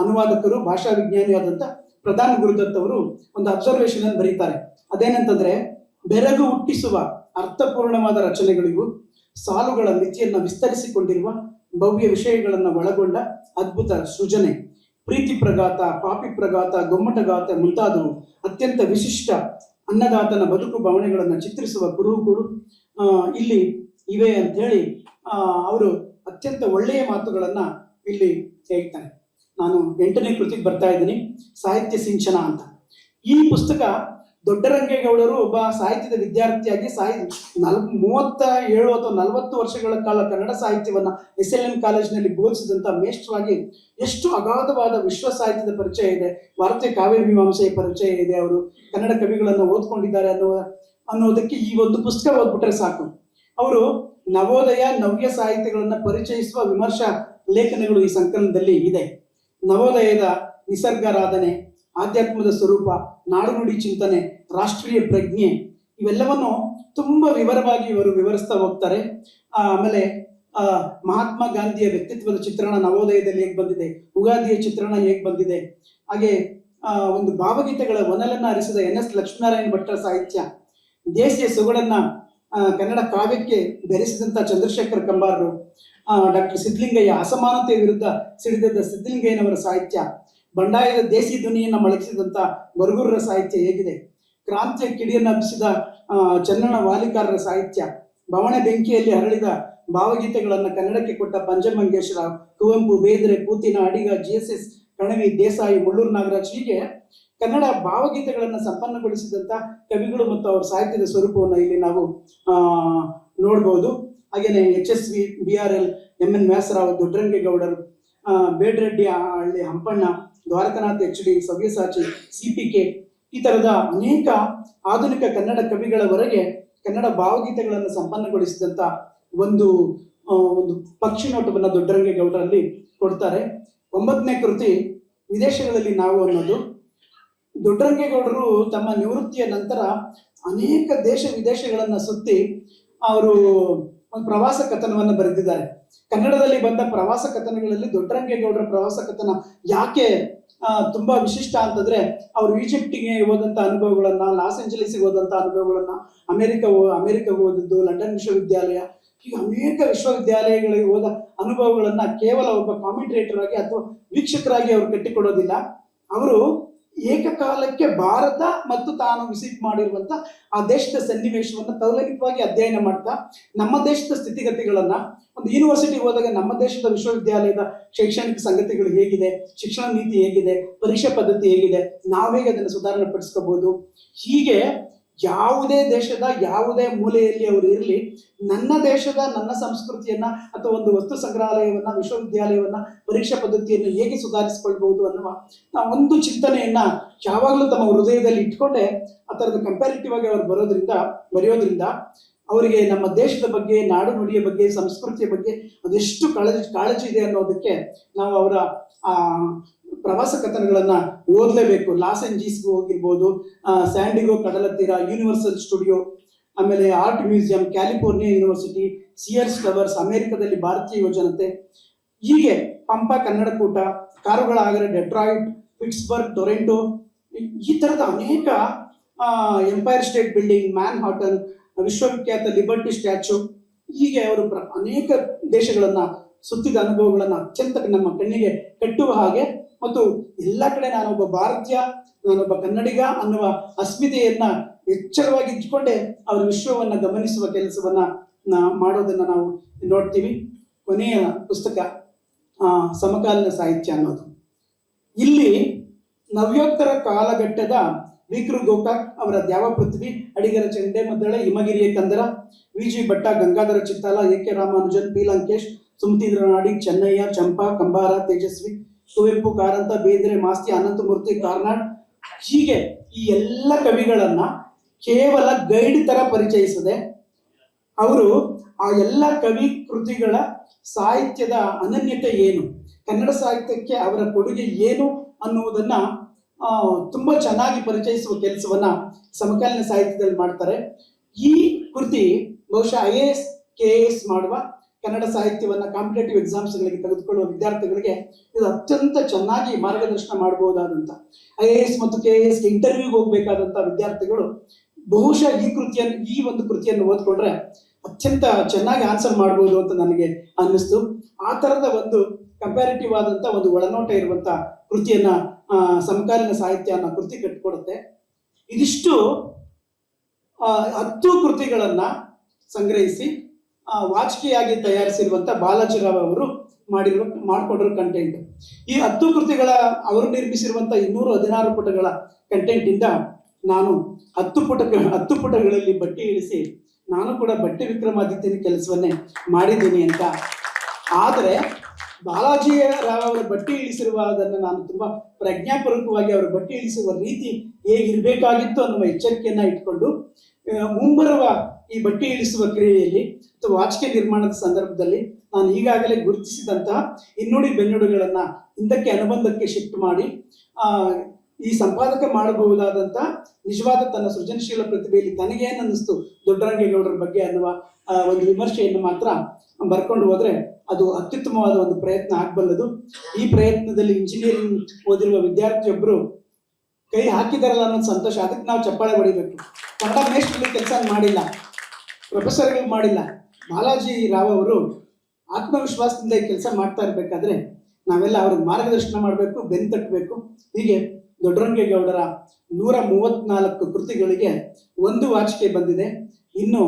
ಅನುವಾದಕರು, ಭಾಷಾ ವಿಜ್ಞಾನಿಯಾದಂಥ ಪ್ರಧಾನ ಗುರುದತ್ ಅವರು ಒಂದು ಅಬ್ಸರ್ವೇಷನ್ ಅನ್ನು ಬರೀತಾರೆ. ಅದೇನಂತಂದ್ರೆ, ಬೆರಗು ಹುಟ್ಟಿಸುವ ಅರ್ಥಪೂರ್ಣವಾದ ರಚನೆಗಳಿಗೂ ಸಾಲುಗಳ ಮಿತಿಯನ್ನ ವಿಸ್ತರಿಸಿಕೊಂಡಿರುವ ಭವ್ಯ ವಿಷಯಗಳನ್ನು ಒಳಗೊಂಡ ಅದ್ಭುತ ಸೃಜನೆ. ಪ್ರೀತಿ ಪ್ರಗಾತ, ಪಾಪಿ ಪ್ರಗಾತ ಗೊಮ್ಮಟಗಾತ ಮುಂತಾದವು ಅತ್ಯಂತ ವಿಶಿಷ್ಟ ಅನ್ನದಾತನ ಬದುಕು ಭಾವನೆಗಳನ್ನು ಚಿತ್ರಿಸುವ ಗುರುಗಳು ಇಲ್ಲಿ ಇವೆ ಅಂತ ಹೇಳಿ ಅವರು ಅತ್ಯಂತ ಒಳ್ಳೆಯ ಮಾತುಗಳನ್ನು ಇಲ್ಲಿ ಹೇಳ್ತಾರೆ. ನಾನು ಎಂಟನೇ ಕೃತಿಗೆ ಬರ್ತಾ ಇದ್ದೀನಿ, ಸಾಹಿತ್ಯ ಸಿಂಚನ ಅಂತ. ಈ ಪುಸ್ತಕ ದೊಡ್ಡರಂಗೇಗೌಡರು ಒಬ್ಬ ಸಾಹಿತ್ಯದ ವಿದ್ಯಾರ್ಥಿಯಾಗಿ ಸಾಹಿತ್ಯ ನಲ್ ಮೂವತ್ತ ಏಳು ಅಥವಾ ನಲವತ್ತು ವರ್ಷಗಳ ಕಾಲ ಕನ್ನಡ ಸಾಹಿತ್ಯವನ್ನ ಎಸ್ ಎಲ್ ಎಂ ಕಾಲೇಜಿನಲ್ಲಿ ಬೋಧಿಸಿದಂತ ಮೇಷ್ಟ್ರಾಗಿ ಎಷ್ಟು ಅಗಾಧವಾದ ವಿಶ್ವ ಸಾಹಿತ್ಯದ ಪರಿಚಯ ಇದೆ, ಭಾರತೀಯ ಕಾವ್ಯ ಮೀಮಾಂಸೆಯ ಪರಿಚಯ ಇದೆ ಅವರು, ಕನ್ನಡ ಕವಿಗಳನ್ನು ಓದ್ಕೊಂಡಿದ್ದಾರೆ ಅನ್ನೋ, ಅನ್ನೋದಕ್ಕೆ ಈ ಒಂದು ಪುಸ್ತಕ ಓದ್ಬಿಟ್ರೆ ಸಾಕು. ಅವರು ನವೋದಯ ನವ್ಯ ಸಾಹಿತ್ಯಗಳನ್ನ ಪರಿಚಯಿಸುವ ವಿಮರ್ಶಾ ಲೇಖನಗಳು ಈ ಸಂಕಲನದಲ್ಲಿ ಇದೆ. ನವೋದಯದ ನಿಸರ್ಗಾರಾಧನೆ ಆಧ್ಯಾತ್ಮದ ಸ್ವರೂಪ, ನಾಡುನುಡಿ ಚಿಂತನೆ, ರಾಷ್ಟ್ರೀಯ ಪ್ರಜ್ಞೆ, ಇವೆಲ್ಲವನ್ನು ತುಂಬ ವಿವರವಾಗಿ ಇವರು ವಿವರಿಸ್ತಾ ಹೋಗ್ತಾರೆ. ಆಮೇಲೆ ಮಹಾತ್ಮ ಗಾಂಧಿಯ ವ್ಯಕ್ತಿತ್ವದ ಚಿತ್ರಣ ನವೋದಯದಲ್ಲಿ ಹೇಗೆ ಬಂದಿದೆ, ಉಗಾದಿಯ ಚಿತ್ರಣ ಹೇಗೆ ಬಂದಿದೆ, ಹಾಗೆ ಒಂದು ಭಾವಗೀತೆಗಳ ಒನಲನ್ನ ಅರಿಸಿದ ಎನ್ ಎಸ್ ಲಕ್ಷ್ಮೀನಾರಾಯಣ ಭಟ್ಟರ ಸಾಹಿತ್ಯ ದೇಶೀಯ ಸೊಗಡನ್ನ ಕನ್ನಡ ಕಾವ್ಯಕ್ಕೆ ಬೆರೆಸಿದಂಥ ಚಂದ್ರಶೇಖರ್ ಕಂಬಾರರು ಡಾಕ್ಟರ್ ಸಿದ್ಧಲಿಂಗಯ್ಯ ಅಸಮಾನತೆಯ ವಿರುದ್ಧ ಸಿಡಿದಿದ್ದ ಸಿದ್ಧಲಿಂಗಯ್ಯನವರ ಸಾಹಿತ್ಯ ಬಂಡಾಯದ ದೇಸಿ ಧ್ವನಿಯನ್ನ ಮೊಳಗಿಸಿದಂಥ ಬರಗೂರರ ಸಾಹಿತ್ಯ ಹೇಗಿದೆ. ಕ್ರಾಂತಿಯ ಕಿಡಿಯನ್ನು ಹಬ್ಬಿಸಿದ ಚನ್ನಣ ವಾಲಿಕಾರರ ಸಾಹಿತ್ಯ ಬವಣೆ ಬೆಂಕಿಯಲ್ಲಿ ಹರಳಿದ ಭಾವಗೀತೆಗಳನ್ನು ಕನ್ನಡಕ್ಕೆ ಕೊಟ್ಟ Panchamangeshwara, Kuvempu, Bendre ಕೂತಿನ Adiga G S S Kanavi, Desai, Mulluru Nagaraj ಹೀಗೆ ಕನ್ನಡ ಭಾವಗೀತೆಗಳನ್ನು ಸಂಪನ್ನಗೊಳಿಸಿದಂತ ಕವಿಗಳು ಮತ್ತು ಅವರ ಸಾಹಿತ್ಯದ ಸ್ವರೂಪವನ್ನು ಇಲ್ಲಿ ನಾವು ನೋಡ್ಬೋದು. ಹಾಗೆಯೇ H S V, B R L, M N Vyasarao ದೊಡ್ಡರಂಗೇಗೌಡರು ಬೇಡ್ರೆಡ್ಡಿ ಹಳ್ಳಿ Hampanna Dwarakanath H D Savyasachi C P K ಈ ತರದ ಅನೇಕ ಆಧುನಿಕ ಕನ್ನಡ ಕವಿಗಳವರೆಗೆ ಕನ್ನಡ ಭಾವಗೀತೆಗಳನ್ನು ಸಂಪನ್ನಗೊಳಿಸಿದಂತ ಒಂದು ಒಂದು ಪಕ್ಷಿ ನೋಟವನ್ನ ದೊಡ್ಡರಂಗೇಗೌಡರಲ್ಲಿ ಕೊಡ್ತಾರೆ. ಒಂಬತ್ತನೇ ಕೃತಿ ವಿದೇಶಗಳಲ್ಲಿ ನಾವು ಅನ್ನೋದು. ದೊಡ್ಡರಂಗೇಗೌಡರು ತಮ್ಮ ನಿವೃತ್ತಿಯ ನಂತರ ಅನೇಕ ದೇಶ ವಿದೇಶಗಳನ್ನು ಸುತ್ತಿ ಅವರು ಒಂದು ಪ್ರವಾಸ ಕಥನವನ್ನು ಬರೆದಿದ್ದಾರೆ. ಕನ್ನಡದಲ್ಲಿ ಬಂದ ಪ್ರವಾಸ ಕಥನಗಳಲ್ಲಿ ದೊಡ್ಡರಂಗೇಗೌಡರ ಪ್ರವಾಸ ಕಥನ ಯಾಕೆ ತುಂಬಾ ವಿಶಿಷ್ಟ ಅಂತಂದ್ರೆ ಅವರು ಈಜಿಪ್ಟಿಗೆ ಹೋದಂತ ಅನುಭವಗಳನ್ನ, ಲಾಸ್ ಏಂಜಲೀಸ್ಗೆ ಹೋದಂತ ಅನುಭವಗಳನ್ನ, ಅಮೆರಿಕ ಅಮೆರಿಕ ಓದಿದ್ದು ಲಂಡನ್ ವಿಶ್ವವಿದ್ಯಾಲಯ, ಹೀಗೆ ಅನೇಕ ವಿಶ್ವವಿದ್ಯಾಲಯಗಳಿಗೆ ಹೋದ ಅನುಭವಗಳನ್ನ ಕೇವಲ ಒಬ್ಬ ಕಾಮೆಂಟ್ರೇಟರ್ ಆಗಿ ಅಥವಾ ವೀಕ್ಷಕರಾಗಿ ಅವರು ಕಟ್ಟಿಕೊಡೋದಿಲ್ಲ. ಅವರು ಏಕಕಾಲಕ್ಕೆ ಭಾರತ ಮತ್ತು ತಾನು ವಿಸಿಟ್ ಮಾಡಿರುವಂತ ಆ ದೇಶದ ಸನ್ನಿವೇಶವನ್ನು ತೌಲಗಿತವಾಗಿ ಅಧ್ಯಯನ ಮಾಡ್ತಾ, ನಮ್ಮ ದೇಶದ ಸ್ಥಿತಿಗತಿಗಳನ್ನು, ಒಂದು ಯೂನಿವರ್ಸಿಟಿ ಹೋದಾಗ ನಮ್ಮ ದೇಶದ ವಿಶ್ವವಿದ್ಯಾಲಯದ ಶೈಕ್ಷಣಿಕ ಸಂಗತಿಗಳು ಹೇಗಿದೆ, ಶಿಕ್ಷಣ ನೀತಿ ಹೇಗಿದೆ, ಪರೀಕ್ಷಾ ಪದ್ಧತಿ ಹೇಗಿದೆ, ನಾವು ಹೇಗೆ ಅದನ್ನು ಸುಧಾರಣೆ ಪಡಿಸ್ಕೋಬಹುದು ಹೀಗೆ ಯಾವುದೇ ದೇಶದ ಯಾವುದೇ ಮೂಲೆಯಲ್ಲಿ ಅವರು ಇರಲಿ, ನನ್ನ ದೇಶದ ನನ್ನ ಸಂಸ್ಕೃತಿಯನ್ನ ಅಥವಾ ಒಂದು ವಸ್ತು ಸಂಗ್ರಹಾಲಯವನ್ನ, ವಿಶ್ವವಿದ್ಯಾಲಯವನ್ನ, ಪರೀಕ್ಷಾ ಪದ್ಧತಿಯನ್ನು ಹೇಗೆ ಸುಧಾರಿಸಿಕೊಳ್ಬಹುದು ಅನ್ನುವ ಒಂದು ಚಿಂತನೆಯನ್ನ ಯಾವಾಗಲೂ ತಮ್ಮ ಹೃದಯದಲ್ಲಿ ಇಟ್ಕೊಂಡೆ ಆ ಥರದ ಕಂಪ್ಯಾರಿಟಿವ್ ಆಗಿ ಅವರು ಬರೋದ್ರಿಂದ, ಬರೆಯೋದ್ರಿಂದ ಅವರಿಗೆ ನಮ್ಮ ದೇಶದ ಬಗ್ಗೆ, ನಾಡು ನುಡಿಯ ಬಗ್ಗೆ, ಸಂಸ್ಕೃತಿಯ ಬಗ್ಗೆ ಅದೆಷ್ಟು ಕಾಳಜಿ ಕಾಳಜಿ ಇದೆ ಅನ್ನೋದಕ್ಕೆ ನಾವು ಅವರ ಪ್ರವಾಸ ಕಥನಗಳನ್ನು ಓದಲೇಬೇಕು. ಲಾಸ್ ಏಂಜೀಸ್ಗೆ ಹೋಗಿರ್ಬೋದು ಸ್ಯಾಂಡಿಗೋ ಕಡಲ ತೀರ ಯೂನಿವರ್ಸಲ್ ಸ್ಟುಡಿಯೋ, ಆಮೇಲೆ art museum, California University, Sears Towers ಅಮೆರಿಕದಲ್ಲಿ ಭಾರತೀಯ ಯುವಜನತೆ ಹೀಗೆ ಪಂಪ, ಕನ್ನಡಕೂಟ ಕಾರುಗಳ ಆಗರ ಡೆಟ್ರಾಯಿಟ್, ಪಿಟ್ಸ್ಬರ್ಗ್, ಟೊರೆಂಟೊ, ಈ- ಥರದ ಅನೇಕ Empire State Building Manhattan ವಿಶ್ವವಿಖ್ಯಾತ ಲಿಬರ್ಟಿ ಸ್ಟ್ಯಾಚು, ಹೀಗೆ ಅವರು ಅನೇಕ ದೇಶಗಳನ್ನು ಸುತ್ತಿದ ಅನುಭವಗಳನ್ನು ಅತ್ಯಂತ ನಮ್ಮ ಕಣ್ಣಿಗೆ ಕಟ್ಟುವ ಹಾಗೆ ಮತ್ತು ಎಲ್ಲ ಕಡೆ ನಾನೊಬ್ಬ ಭಾರತೀಯ, ನಾನೊಬ್ಬ ಕನ್ನಡಿಗ ಅನ್ನುವ ಅಸ್ಮಿತೆಯನ್ನ ಎಚ್ಚರವಾಗಿ ಇಟ್ಕೊಂಡೆ ಅವರ ವಿಶ್ವವನ್ನ ಗಮನಿಸುವ ಕೆಲಸವನ್ನ ಮಾಡೋದನ್ನ ನಾವು ನೋಡ್ತೀವಿ. ಕೊನೆಯ ಪುಸ್ತಕ ಸಮಕಾಲೀನ ಸಾಹಿತ್ಯ ಅನ್ನೋದು. ಇಲ್ಲಿ ನವ್ಯೋತ್ತರ ಕಾಲಘಟ್ಟದ ವಿಕ್ರು ಗೋಕಾಕ್ ಅವರ ದ್ಯಾವ ಪೃಥ್ವಿ, ಅಡಿಗರ ಚಂದೆ ಮದ್ದಳೆ, ಹಿಮಗಿರಿಯ ಕಂದರ V G Bhatta, Gangadhara Chittala A K Ramanujan, P. Lankesh, Sumatheendra Nadig, Chennaiah, Champa, Kambara, Tejaswi Kuvempu Karanth Bendre Masti Ananthamurthy Karnad. ಹೀಗೆ ಈ ಎಲ್ಲ ಕವಿಗಳನ್ನ ಕೇವಲ ಗೈಡ್ ತರ ಪರಿಚಯಿಸದೆ. ಅವರು ಆ ಎಲ್ಲ ಕವಿ ಕೃತಿಗಳ ಸಾಹಿತ್ಯದ ಅನನ್ಯತೆ ಏನು, ಕನ್ನಡ ಸಾಹಿತ್ಯಕ್ಕೆ ಅವರ ಕೊಡುಗೆ ಏನು ಅನ್ನುವುದನ್ನ ತುಂಬಾ ಚೆನ್ನಾಗಿ ಪರಿಚಯಿಸುವ ಕೆಲಸವನ್ನ ಸಮಕಾಲೀನ ಸಾಹಿತ್ಯದಲ್ಲಿ ಮಾಡ್ತಾರೆ. ಈ ಕೃತಿ ಬಹುಶಃ I A S K S ಮಾಡುವ ಕನ್ನಡ ಸಾಹಿತ್ಯವನ್ನ ಕಾಂಪಿಟೇಟಿವ್ ಎಕ್ಸಾಮ್ಸ್ಗಳಿಗೆ ತೆಗೆದುಕೊಳ್ಳುವ ವಿದ್ಯಾರ್ಥಿಗಳಿಗೆ ಇದು ಅತ್ಯಂತ ಚೆನ್ನಾಗಿ ಮಾರ್ಗದರ್ಶನ ಮಾಡಬಹುದಾದಂತ ಐ ಎ ಎಸ್ ಮತ್ತು ಕೆ ಎ ಎಸ್ ಇಂಟರ್ವ್ಯೂಗೆ ಹೋಗಬೇಕಾದಂಥ ವಿದ್ಯಾರ್ಥಿಗಳು ಬಹುಶಃ ಈ ಕೃತಿಯನ್ನು, ಈ ಒಂದು ಕೃತಿಯನ್ನು ಓದ್ಕೊಂಡ್ರೆ ಅತ್ಯಂತ ಚೆನ್ನಾಗಿ ಆನ್ಸರ್ ಮಾಡ್ಬೋದು ಅಂತ ನನಗೆ ಅನ್ನಿಸ್ತು. ಆ ತರದ ಒಂದು ಕಂಪ್ಯಾರಿಟಿವ್ ಆದಂತ ಒಂದು ಒಳನೋಟ ಇರುವಂತ ಕೃತಿಯನ್ನ ಸಮಕಾಲೀನ ಸಾಹಿತ್ಯ ಅನ್ನೋ ಕೃತಿ ಕಟ್ಕೊಡುತ್ತೆ ಇದಿಷ್ಟು ಹತ್ತು ಕೃತಿಗಳನ್ನ ಸಂಗ್ರಹಿಸಿ ವಾಚಿಕೆಯಾಗಿ ತಯಾರಿಸಿರುವಂತ ಬಾಲಾಜಿರಾವ್ ಅವರು ಮಾಡಿರುವ ಮಾಡಿಕೊಂಡಿರೋ ಕಂಟೆಂಟ್ ಈ ಹತ್ತು ಕೃತಿಗಳ, ಅವರು ನಿರ್ಮಿಸಿರುವಂಥ ಇನ್ನೂರು ಹದಿನಾರು ಪುಟಗಳ ಕಂಟೆಂಟ್ ಇಂದ ನಾನು ಹತ್ತು ಪುಟ ಹತ್ತು ಪುಟಗಳಲ್ಲಿ ಬಟ್ಟಿ ಇಳಿಸಿ ನಾನು ಕೂಡ ಬಟ್ಟೆ ವಿಕ್ರಮಾದಿತ್ಯನ ಕೆಲಸವನ್ನೇ ಮಾಡಿದ್ದೀನಿ ಅಂತ. ಆದರೆ ಬಾಲಾಜಿ ರಾವ್ ಅವರ ಬಟ್ಟೆ ಇಳಿಸಿರುವುದನ್ನು ನಾನು ತುಂಬ ಪ್ರಜ್ಞಾಪೂರ್ವಕವಾಗಿ ಅವರು ಬಟ್ಟೆ ಇಳಿಸಿರುವ ರೀತಿ ಹೇಗಿರಬೇಕಾಗಿತ್ತು ಅನ್ನುವ ಎಚ್ಚರಿಕೆಯನ್ನು ಇಟ್ಕೊಂಡು ಮುಂಬರುವ ಈ ಬಟ್ಟೆ ಇಳಿಸುವ ಕ್ರಿಯೆಯಲ್ಲಿ ಅಥವಾ ವಾಚಿಕೆ ನಿರ್ಮಾಣದ ಸಂದರ್ಭದಲ್ಲಿ ನಾನು ಈಗಾಗಲೇ ಗುರುತಿಸಿದಂತಹ ಇನ್ನುಡಿ ಬೆನ್ನುಡಿಗಳನ್ನ ಹಿಂದಕ್ಕೆ ಅನುಬಂಧಕ್ಕೆ ಶಿಫ್ಟ್ ಮಾಡಿ ಈ ಸಂಪಾದಕ ಮಾಡಬಹುದಾದಂತ ನಿಜವಾದ ತನ್ನ ಸೃಜನಶೀಲ ಪ್ರತಿಭೆಯಲ್ಲಿ ತನಗೇನು ಅನ್ನಿಸ್ತು ದೊಡ್ಡರಂಗೇಗೌಡರ ಬಗ್ಗೆ ಅನ್ನುವ ಒಂದು ವಿಮರ್ಶೆಯನ್ನು ಮಾತ್ರ ಬರ್ಕೊಂಡು ಹೋದ್ರೆ ಅದು ಅತ್ಯುತ್ತಮವಾದ ಒಂದು ಪ್ರಯತ್ನ ಆಗಬಲ್ಲದು. ಈ ಪ್ರಯತ್ನದಲ್ಲಿ ಇಂಜಿನಿಯರಿಂಗ್ ಓದಿರುವ ವಿದ್ಯಾರ್ಥಿಯೊಬ್ಬರು ಕೈ ಹಾಕಿದಾರಲ್ಲ ಅನ್ನೋದು ಸಂತೋಷ. ಅದಕ್ಕೆ ನಾವು ಚಪ್ಪಾಳೆ ಹೊಡಿಬೇಕು. ಕನ್ನಡ ಮೇಷ್ಟ್ರಲ್ಲಿ ಕೆಲಸ ಮಾಡಿಲ್ಲ. ಪ್ರೊಫೆಸರ್ಗಳು ಮಾಡಿಲ್ಲ. ಬಾಲಾಜಿ ರಾವ್ ಅವರು ಆತ್ಮವಿಶ್ವಾಸದಿಂದ ಕೆಲಸ ಮಾಡ್ತಾ ಇರಬೇಕಾದ್ರೆ ನಾವೆಲ್ಲ ಅವ್ರಿಗೆ ಮಾರ್ಗದರ್ಶನ ಮಾಡಬೇಕು ಬೆನ್ ತಟ್ಟಬೇಕು. ಹೀಗೆ ದೊಡ್ಡರಂಗೇಗೌಡರ ನೂರ ಮೂವತ್ನಾಲ್ಕು ಕೃತಿಗಳಿಗೆ ಒಂದು ವಾಚಿಕೆ ಬಂದಿದೆ. ಇನ್ನು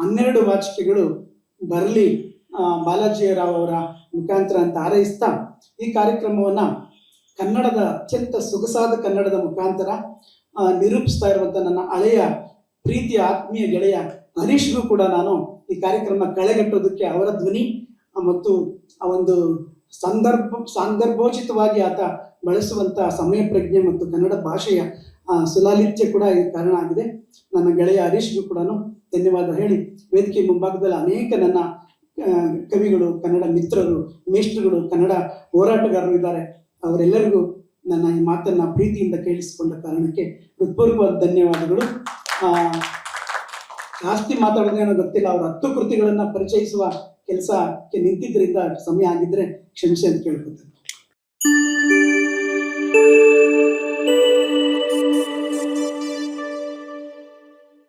ಹನ್ನೆರಡು ವಾಚಿಕೆಗಳು ಬರಲಿ ಬಾಲಾಜಿ ರಾವ್ ಅವರ ಮುಖಾಂತರ ಅಂತ ಹಾರೈಸ್ತಾ ಈ ಕಾರ್ಯಕ್ರಮವನ್ನ ಕನ್ನಡದ ಅತ್ಯಂತ ಸೊಗಸಾದ ಕನ್ನಡದ ಮುಖಾಂತರ ನಿರೂಪಿಸ್ತಾ ಇರುವಂಥ ನನ್ನ ಹಳೆಯ ಪ್ರೀತಿಯ ಆತ್ಮೀಯ ಗೆಳೆಯ ಹರೀಶ್ಗೂ ಕೂಡ ನಾನು ಈ ಕಾರ್ಯಕ್ರಮ ಕಳೆಗಟ್ಟೋದಕ್ಕೆ ಅವರ ಧ್ವನಿ ಮತ್ತು ಆ ಒಂದು ಸಂದರ್ಭ, ಸಂದರ್ಭೋಚಿತವಾಗಿ ಆತ ಬಳಸುವಂತಹ ಸಮಯ ಪ್ರಜ್ಞೆ ಮತ್ತು ಕನ್ನಡ ಭಾಷೆಯ ಸುಲಾಲಿತ್ಯ ಕೂಡ ಕಾರಣ ಆಗಿದೆ. ನನ್ನ ಗೆಳೆಯ ಹರೀಶ್ಗೂ ಕೂಡ ಧನ್ಯವಾದ ಹೇಳಿ. ವೇದಿಕೆ ಮುಂಭಾಗದಲ್ಲಿ ಅನೇಕ ನನ್ನ ಕವಿಗಳು, ಕನ್ನಡ ಮಿತ್ರರು, ಮೇಷ್ಟ್ರುಗಳು, ಕನ್ನಡ ಹೋರಾಟಗಾರರು ಇದ್ದಾರೆ. ಅವರೆಲ್ಲರಿಗೂ ನನ್ನ ಈ ಮಾತನ್ನ ಪ್ರೀತಿಯಿಂದ ಕೇಳಿಸಿಕೊಂಡ ಕಾರಣಕ್ಕೆ ಹೃತ್ಪೂರ್ವ ಧನ್ಯವಾದಗಳು. ಜಾಸ್ತಿ ಮಾತಾಡೋದೇನೋ ಗೊತ್ತಿಲ್ಲ. ಅವ್ರ ಹತ್ತು ಕೃತಿಗಳನ್ನ ಪರಿಚಯಿಸುವ ಕೆಲಸಕ್ಕೆ ನಿಂತಿದ್ದರಿಂದ ಸಮಯ ಆಗಿದ್ರೆ ಕ್ಷಮಿಸಿ ಅಂತ ಕೇಳ್ಕೊತೇನೆ.